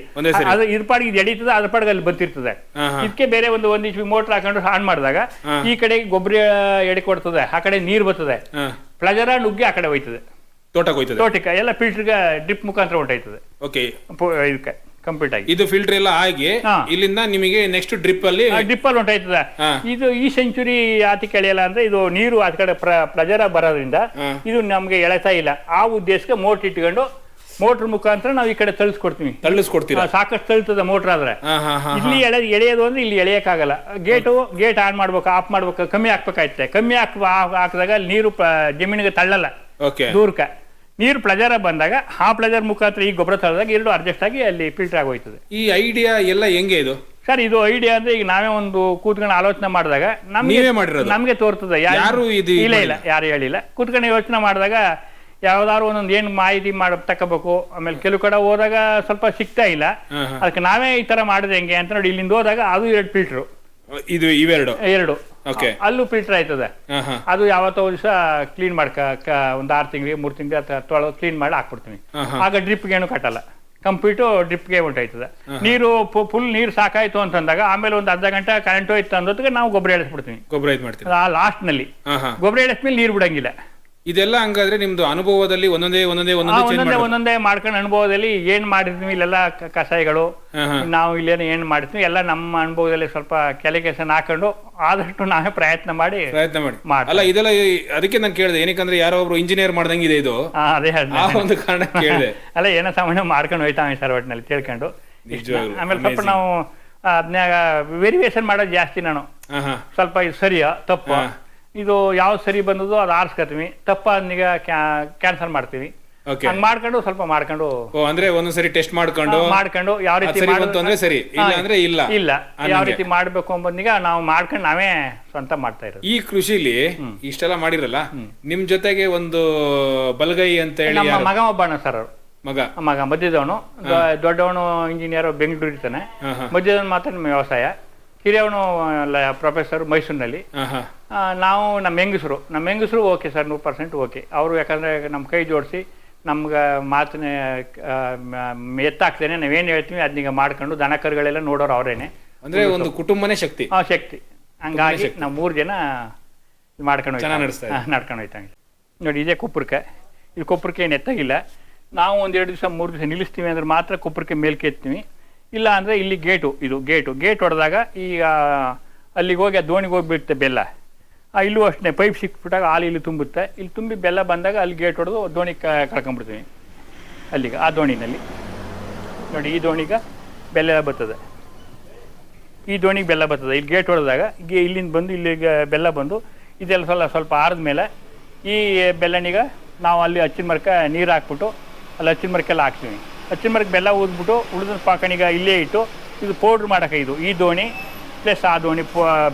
ಅದು ಇದ್ರ ಪಾಡಿಗೆ ಇದು ಎಡೀತದೆ ಅದ್ರ ಪಾಡಿಗೆ ಅಲ್ಲಿ ಬರ್ತಿರ್ತದೆ ಇದಕ್ಕೆ ಬೇರೆ ಒಂದು ಒಂದು ಇಂಚು ಮೋಟರ್ ಹಾಕೊಂಡು ಆನ್ ಮಾಡಿದಾಗ ಈ ಕಡೆ ಗೊಬ್ಬರ ಎಡೆ ಕೊಡ್ತದೆ ಆ ಕಡೆ ನೀರು ಬರ್ತದೆ. ಪ್ಲಜರ ನುಗ್ಗಿ ಆ ಕಡೆ ಹೋಯ್ತದೆ. ತೋಟಕ್ಕೆ ಹೋಯ್ತದೆ ತೋಟಕ್ಕೆ ಎಲ್ಲ ಫಿಲ್ಟರ್ಗೆ ಡ್ರಿಪ್ ಮುಖಾಂತರ ಹೊಂಟೈತದೆ ಓಕೆ ಇದಕ್ಕೆ ಕಂಪ್ಲೀಟ್ ಆಗಿ. ಇದು ಫಿಲ್ಟರ್ ಎಲ್ಲ ಆಗಿ ಹಾ. ಇಲ್ಲಿಂದ ನಿಮಗೆ ನೆಕ್ಸ್ಟ್ ಡ್ರಿಪ್ ಅಲ್ಲಿ ಡ್ರಿಪ್ ಅಲ್ಲಿ ಹಾ. ಇದು ಈ ಸೆಂಚುರಿ ಆತಿ ಕೆಳೆಯಲ್ಲ ಅಂದ್ರೆ ಇದು ನೀರು ಆ ಕಡೆ ಪ್ರ ಪ್ಲಜರ ಬರೋದ್ರಿಂದ ಹಾ. ಇದು ನಮ್ಗೆ ಎಳೆತಾ ಇಲ್ಲ. ಆ ಉದ್ದೇಶಕ್ಕೆ ಮೋಟರ್ ಇಟ್ಕೊಂಡು ಮೋಟರ್ ಮುಖಾಂತರ ನಾವು ಈ ಕಡೆ ತಳಿಸ್ಕೊಡ್ತೀವಿ. ತಳ್ಳಿಸ್ಕೊಡ್ತೀರಾ ಸಾಕಷ್ಟು ತಳ್ತದ ಮೋಟರ್ ಆದ್ರೆ. ಹಾ ಹಾ ಹಾ ಇಲ್ಲಿ ಎಳೆ ಎಳೆಯೋದು ಅಂದ್ರೆ ಇಲ್ಲಿ ಎಳೆಯಕ್ಕಾಗಲ್ಲ. ಗೇಟು ಗೇಟ್ ಆನ್ ಮಾಡ್ಬೇಕು ಆಫ್ ಮಾಡ್ಬೇಕು ಕಮ್ಮಿ ಹಾಕ್ಬೇಕಾಯ್ತೆ ಕಮ್ಮಿ ಹಾಕ್ ಹಾಕಿದಾಗ ಅಲ್ಲಿ ನೀರು ಪ- ಜಮೀನಿಗೆ ತಳ್ಳಲ್ಲ. ಓಕೆ ದೂರಕ್ಕೆ. ನೀರು ಪ್ಲೆಜರ್ ಬಂದಾಗ ಆ ಪ್ಲೆಜರ್ ಮುಖಾಂತರ ಈ ಗೊಬ್ಬರ ತಳೆದಾಗ ಎರಡು ಅಡ್ಜಸ್ಟ್ ಆಗಿ ಅಲ್ಲಿ ಫಿಲ್ಟರ್ ಆಗೋಯ್ತದೆ. ಈ ಐಡಿಯಾ ಎಲ್ಲ ಹೆಂಗೆ ಇದು? ಸರ್ ಇದು ಐಡಿಯಾ ಅಂದ್ರೆ ಈಗ ನಾವೇ ಒಂದು ಕೂತ್ಕೊಂಡು ಆಲೋಚನೆ ಮಾಡಿದಾಗ ನಮ್ಗೆ ನಮಗೆ ತೋರ್ತದೆ. ಯಾರು ಇದು ಇಲ್ಲ ಇಲ್ಲ ಯಾರು ಹೇಳಿಲ್ಲ. ಕೂತ್ಕೊಂಡು ಯೋಚನೆ ಮಾಡಿದಾಗ ಯಾವ್ದಾದ್ರು ಒಂದೊಂದು ಏನು ಮಾಹಿತಿ ಮಾಡ ತಕ್ಕಬೇಕು. ಆಮೇಲೆ ಕೆಲವು ಕಡೆ ಹೋದಾಗ ಸ್ವಲ್ಪ ಸಿಗ್ತಾ ಇಲ್ಲ. ಅದಕ್ಕೆ ನಾವೇ ಈ ತರ ಮಾಡಿದ್ರೆ ಹೆಂಗೆ ಅಂತ ನೋಡಿ ಇಲ್ಲಿಂದ ಹೋದಾಗ ಅದು ಎರಡು ಫಿಲ್ಟ್ರು ಇದು ಇವೆರಡು? ಎರಡು. ಓಕೆ ಅಲ್ಲೂ ಫಿಲ್ಟರ್ ಆಯ್ತದೆ. ಅದು ಯಾವತ್ತೋ ದಿವಸ ಕ್ಲೀನ್ ಮಾಡ್ಕ ಒಂದ್ ಆರು ತಿಂಗಳಿಗೆ ಮೂರು ತಿಂಗಳಿಗೆ ಅಥವಾ ತೊಳೆದು ಕ್ಲೀನ್ ಮಾಡಿ ಹಾಕ್ಬಿಡ್ತೀನಿ. ಆಗ ಡ್ರಿಪ್ಗೆ ಏನು ಕಟ್ಟಲ್ಲ ಕಂಪ್ಲೀಟು ಡ್ರಿಪ್ಗೆ ಉಂಟಾಯ್ತದೆ. ನೀರು ಫುಲ್ ನೀರು ಸಾಕಾಯ್ತು ಅಂತಂದಾಗ ಆಮೇಲೆ ಒಂದು ಅರ್ಧ ಗಂಟೆ ಕರೆಂಟ್ ಹೋಯ್ತು ಅಂದೊತ್ತಿಗೆ ನಾವು ಗೊಬ್ಬರ ಇಳಿಸ್ಬಿಡ್ತೀವಿ ಗೊಬ್ಬರ ಇದು ಮಾಡ್ತೀವಿ ಆ ಲಾಸ್ಟ್ನಲ್ಲಿ ಹಾ ಹಾ ಗೊಬ್ಬರ ಎಳಿಸ್ಮೇಲೆ ನೀರು ಬಿಡಂಗಿಲ್ಲ. ಇದೆಲ್ಲ ಹಂಗಾದ್ರೆ ನಿಮ್ದು ಅನುಭವದಲ್ಲಿ ಒಂದೊಂದೇ ಒಂದೊಂದೇ ಒಂದೊಂದೇ ಒಂದೊಂದೇ ಒಂದೊಂದೇ ಮಾಡ್ಕೊಂಡು ಅನುಭವದಲ್ಲಿ ಏನ್ ಮಾಡಿದ್ವಿ ಇಲ್ಲೆಲ್ಲ ಕಷಾಯಗಳು. ನಾವು ಇಲ್ಲೇನು ಏನ್ ಮಾಡ್ತೀವಿ ಎಲ್ಲ ನಮ್ಮ ಅನುಭವದಲ್ಲಿ ಸ್ವಲ್ಪ ಕ್ಯಾಲಿಕೇಶನ್ ಹಾಕೊಂಡು ಆದಷ್ಟು ನಾವೇ ಪ್ರಯತ್ನ ಮಾಡಿ ಪ್ರಯತ್ನ ಮಾಡಿ. ಅಲ್ಲ ಇದೆಲ್ಲ ಅದಕ್ಕೆ ನಾನು ಕೇಳಿದೆ ಏನಕ್ಕಂದ್ರೆ ಯಾರೋ ಒಬ್ರು ಇಂಜಿನಿಯರ್ ಮಾಡ್ದಂಗಿದೆ ಇದು ಆ, ಅದೇ ಒಂದು ಕಾರಣ ಕೇಳಿದೆ. <laughs> ಅಲ್ಲ ಏನೋ ಸಾಮಾನ್ಯ ಮಾಡ್ಕೊಂಡು ಹೋಯ್ತಾವೆ ಸರ್ ಒಟ್ಟಿನಲ್ಲಿ ತಿಳ್ಕೊಂಡು. ಆಮೇಲೆ ಸ್ವಲ್ಪ ನಾವು ಅದ್ನಾಗ ವೆರಿವೇಷನ್ ಮಾಡೋದು ಜಾಸ್ತಿ ನಾನು. ಸ್ವಲ್ಪ ಇದು ಸರಿಯಾ ತಪ್ಪ. ಇದು ಯಾವ್ದು ಸರಿ ಬಂದದೋ ಅದು ಆರಿಸ್ಕೊತೀವಿ. ತಪ್ಪ ಅದನ್ನೀಗ ಕ್ಯಾನ್ಸಲ್ ಮಾಡ್ತೀವಿ. ಹಂಗ್ ಮಾಡ್ಕೊಂಡು ಸ್ವಲ್ಪ ಮಾಡ್ಕೊಂಡು ಓ ಅಂದ್ರೆ ಒಂದೊಂದ್ಸರಿ ಟೆಸ್ಟ್ ಮಾಡ್ಕೊಂಡು ಮಾಡ್ಕೊಂಡು ಯಾವ ರೀತಿ ಸರಿ ಬಂತು ಅಂದ್ರೆ ಸರಿ. ಇಲ್ಲ ಅಂದ್ರೆ ಇಲ್ಲ. ಇಲ್ಲ. ಯಾವ ರೀತಿ ಮಾಡ್ಬೇಕು ಅಂಬಂದೀಗ ನಾವು ಮಾಡ್ಕೊಂಡು ನಾವೇ ಸ್ವಂತ ಮಾಡ್ತಾ ಇರೋದು. ಈ ಕೃಷಿಲಿ ಇಷ್ಟೆಲ್ಲ ಮಾಡಿರಲ್ಲ ನಿಮ್ ಜೊತೆಗೆ ಒಂದು ಬಲಗೈ ಅಂತ ಹೇಳಿ ನಮ್ಮ? ಮಗ ಒಬ್ಬಣ್ಣ ಸರ್ ಅವರು. ಮಗ. ಮಗ ಮಧ್ಯದವನು. ದೊಡ್ಡವನು ಇಂಜಿನಿಯರ್ ಬೆಂಗಳೂರು ಇರ್ತಾನೆ. ಮಧ್ಯದವನು ಮಾತ್ರ ನಿಮ್ಮ ವ್ಯವಸಾಯ. ಹಿರಿಯವನು ಪ್ರೊಫೆಸರ್ ಮೈಸೂರಿನಲ್ಲಿ. ನಾವು ನಮ್ಮ ಹೆಂಗಸರು ನಮ್ಮ ಹೆಂಗಸರು ಓಕೆ ಸರ್ ನೂರು ಪರ್ಸೆಂಟ್ ಓಕೆ. ಅವರು ಯಾಕಂದರೆ ನಮ್ಮ ಕೈ ಜೋಡಿಸಿ ನಮ್ಗೆ ಮಾತನ್ನ ಎತ್ತಾಕ್ತೇನೆ ನಾವೇನು ಹೇಳ್ತೀವಿ ಅದನ್ನೀಗ ಮಾಡ್ಕೊಂಡು ದನ ಕರುಗಳೆಲ್ಲ ನೋಡೋರು ಅವರೇನೆ. ಅಂದರೆ ಒಂದು ಕುಟುಂಬನೇ ಶಕ್ತಿ. ಹಾಂ ಶಕ್ತಿ. ಹಂಗಾಗಿ ನಾವು ಮೂರು ಜನ ಇದ್ ಮಾಡ್ಕೊಂಡು ನಡ್ಕೊಂಡು ಹೋಯ್ತಂಗೆ ನೋಡಿ ಇದೇ ಕೊಪ್ಪರಕ್ಕೆ ಇದು ಕೊಪ್ಪರಕ್ಕೆ ಏನು ಎತ್ತಾಗಿಲ್ಲ. ನಾವು ಒಂದೆರಡು ದಿವಸ ಮೂರು ದಿವಸ ನಿಲ್ಲಿಸ್ತೀವಿ ಅಂದ್ರೆ ಮಾತ್ರ ಕೊಪ್ಪರಕ್ಕೆ ಮೇಲ್ಕೆ ಎತ್ತೀವಿ. ಇಲ್ಲ ಅಂದರೆ ಇಲ್ಲಿ ಗೇಟು ಇದು ಗೇಟು. ಗೇಟ್ ಹೊಡೆದಾಗ ಈಗ ಅಲ್ಲಿಗೆ ಹೋಗಿ ಆ ದೋಣಿಗೆ ಹೋಗಿ ಬಿಡುತ್ತೆ ಬೆಲ್ಲ. ಆ, ಇಲ್ಲೂ ಅಷ್ಟೇ ಪೈಪ್ ಸಿಕ್ಬಿಟ್ಟಾಗ ಹಾಲು ಇಲ್ಲಿ ತುಂಬುತ್ತೆ. ಇಲ್ಲಿ ತುಂಬಿ ಬೆಲ್ಲ ಬಂದಾಗ ಅಲ್ಲಿ ಗೇಟ್ ಹೊಡೆದು ದೋಣಿ ಕಳ್ಕೊಂಬಿಡ್ತೀನಿ ಅಲ್ಲಿಗೆ ಆ ದೋಣಿನಲ್ಲಿ. ನೋಡಿ ಈ ದೋಣಿಗೆ ಬೆಲ್ಲ ಬರ್ತದೆ. ಈ ದೋಣಿಗೆ ಬೆಲ್ಲ ಬರ್ತದೆ. ಇಲ್ಲಿ ಗೇಟ್ ಹೊಡೆದಾಗ ಈಗ ಇಲ್ಲಿಂದ ಬಂದು ಇಲ್ಲಿಗೆ ಬೆಲ್ಲ ಬಂದು ಇದೆಲ್ಲ ಸ್ವಲ್ಪ ಸ್ವಲ್ಪ ಆರಿದ ಮೇಲೆ ಈ ಬೆಲ್ಲನಿಗೆ ನಾವು ಅಲ್ಲಿ ಹಚ್ಚಿನ ಮರಕ್ಕೆ ನೀರು ಹಾಕ್ಬಿಟ್ಟು ಅಲ್ಲಿ ಹಚ್ಚಿನ ಮರಕ್ಕೆಲ್ಲ ಹಾಕ್ತೀವಿ. ಹಚ್ಚಿನ ಮರಕ್ಕೆ ಬೆಲ್ಲ ಊದ್ಬಿಟ್ಟು ಉಳಿದ ಪಾಕಣಿಗ ಇಲ್ಲೇ ಇಟ್ಟು ಇದು ಪೌಡ್ರ್ ಮಾಡೋಕೆ ಇದು ಈ ದೋಣಿ ಪ್ಲಸ್ ಆ ದೋಣಿ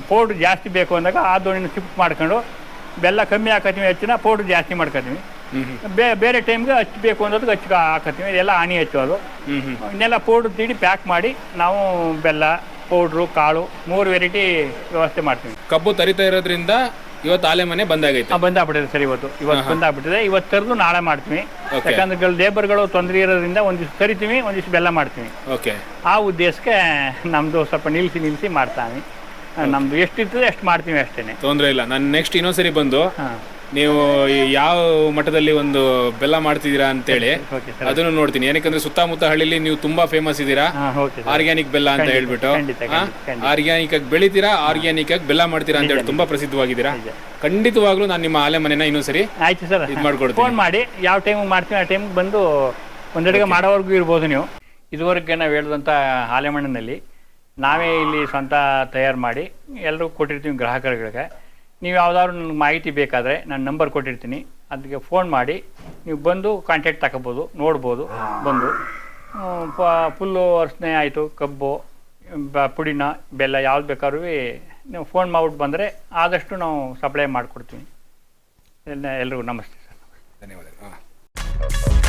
ಪೌಡ್ರ್ ಜಾಸ್ತಿ ಬೇಕು ಅಂದಾಗ ಆ ದೋಣಿನ ಶಿಫ್ಟ್ ಮಾಡ್ಕೊಂಡು ಬೆಲ್ಲ ಕಮ್ಮಿ ಹಾಕತ್ತೀವಿ ಹೆಚ್ಚಿನ ಪೌಡ್ರ್ ಜಾಸ್ತಿ ಮಾಡ್ಕೊತೀವಿ ಬೇ ಬೇರೆ ಟೈಮ್ಗೆ ಹಚ್ಚಬೇಕು ಅನ್ನೋದಕ್ಕೆ ಹಚ್ಚ ಹಾಕತ್ತೀವಿ ಇದೆಲ್ಲ ಹಚ್ಚೋದು ಹ್ಮ್ ಹ್ಮ್. ಇನ್ನೆಲ್ಲ ಪೌಡ್ರ್ ತೀಡಿ ಪ್ಯಾಕ್ ಮಾಡಿ ನಾವು ಬೆಲ್ಲ ಪೌಡ್ರು ಕಾಳು ಮೂರು ವೆರೈಟಿ ವ್ಯವಸ್ಥೆ ಮಾಡ್ತೀವಿ. ಕಬ್ಬು ತರಿತಾ ಇರೋದ್ರಿಂದ ಇವತ್ತು ಆಲೆ ಮನೆ ಬಂದಾಗೈತೆ ಬಂದಾಗ್ಬಿಟ್ಟಿದೆ ಸರ್ ಇವತ್ತು. ಇವತ್ತು ಬಂದಾಗ್ಬಿಟ್ಟಿದೆ ಇವತ್ತು ತರದು ನಾಳೆ ಮಾಡ್ತೀವಿ. ಯಾಕಂದ್ರೆ ಲೇಬರ್ಗಳು ತೊಂದರೆ ಇರೋದ್ರಿಂದ ಒಂದಿಷ್ಟು ತರಿತೀವಿ ಒಂದಿಷ್ಟು ಬೆಲ್ಲ ಮಾಡ್ತೀವಿ. ಓಕೆ ಆ ಉದ್ದೇಶಕ್ಕೆ ನಮ್ದು ಸ್ವಲ್ಪ ನಿಲ್ಲಿಸಿ ನಿಲ್ಲಿಸಿ ಮಾಡ್ತಾವೆ ನಮ್ದು ಎಷ್ಟಿರ್ತದೆ ಎಷ್ಟು ಮಾಡ್ತೀವಿ ಅಷ್ಟೇನೆ. ತೊಂದ್ರೆ ಇಲ್ಲ. ನಾನು ನೆಕ್ಸ್ಟ್ ಇನ್ನೊಂದ್ಸರಿ ಬಂದು ಹಾಂ. ನೀವು ಯಾವ ಮಟ್ಟದಲ್ಲಿ ಒಂದು ಬೆಲ್ಲ ಮಾಡ್ತಿದ್ದೀರಾ ಅಂತೇಳಿ ಅದನ್ನು ನೋಡ್ತೀನಿ. ಏನಕ್ಕಂದ್ರೆ ಸುತ್ತಮುತ್ತ ಹಳ್ಳಿಲಿ ನೀವು ತುಂಬಾ ಫೇಮಸ್ ಇದ್ದೀರಾ? ಆರ್ಗ್ಯಾನಿಕ್ ಬೆಲ್ಲ ಅಂತ ಹೇಳ್ಬಿಟ್ಟು. ಆರ್ಗ್ಯಾನಿಕ್ ಆಗಿ ಬೆಳಿತೀರಾ? ಆರ್ಗ್ಯಾನಿಕ್ ಆಗಿ ಬೆಲ್ಲ ಮಾಡ್ತೀರಾ ಅಂತ ಹೇಳಿ ತುಂಬಾ ಪ್ರಸಿದ್ಧವಾಗಿದ್ದೀರಾ. ಖಂಡಿತವಾಗ್ಲೂ ನಾನು ನಿಮ್ಮ ಆಲೆ ಮನೆನ ಇನ್ನೊಂದ್ಸರಿ ಆಯ್ತು ಸರ್. ಇದು ಮಾಡ್ಕೊಡ್ತೀನಿ. ಫೋನ್ ಮಾಡಿ. ಯಾವ ಟೈಮ್ ಮಾಡ್ತೀನಿ ಆ ಟೈಮ್ ಬಂದು ಒಂದೆಡೆಗೆ ಮಾಡೋವರೆಗೂ ಇರ್ಬೋದು ನೀವು. ಇದುವರೆಗೆ ನಾವು ಹೇಳಿದಂಥ ಹಾಲೆಮಣ್ಣಿನಲ್ಲಿ ನಾವೇ ಇಲ್ಲಿ ಸ್ವಂತ ತಯಾರು ಮಾಡಿ ಎಲ್ಲರೂ ಕೊಟ್ಟಿರ್ತೀವಿ ಗ್ರಾಹಕರುಗಳಿಗೆ. ನೀವು ಯಾವುದಾದ್ರು ನನಗೆ ಮಾಹಿತಿ ಬೇಕಾದರೆ ನಾನು ನಂಬರ್ ಕೊಟ್ಟಿರ್ತೀನಿ. ಅದಕ್ಕೆ ಫೋನ್ ಮಾಡಿ. ನೀವು ಬಂದು ಕಾಂಟ್ಯಾಕ್ಟ್ ತಗೋಬೋದು ನೋಡ್ಬೋದು ಬಂದು. ಫುಲ್ಲು ಅರ್ಸನೆ ಆಯಿತು ಕಬ್ಬು ಬ- ಪುಡಿನ ಬೆಲ್ಲ ಯಾವ್ದು ಬೇಕಾದ್ರೂ ನೀವು ಫೋನ್ ಮಾಡ್ಬಿಟ್ಟು ಬಂದರೆ ಆದಷ್ಟು ನಾವು ಸಪ್ಲೈ ಮಾಡಿಕೊಡ್ತೀವಿ. ಎಲ್ಲರಿಗೂ ಎಲ್ರಿಗೂ ನಮಸ್ತೆ ಸರ್. ಧನ್ಯವಾದಗಳು. ಹಾ.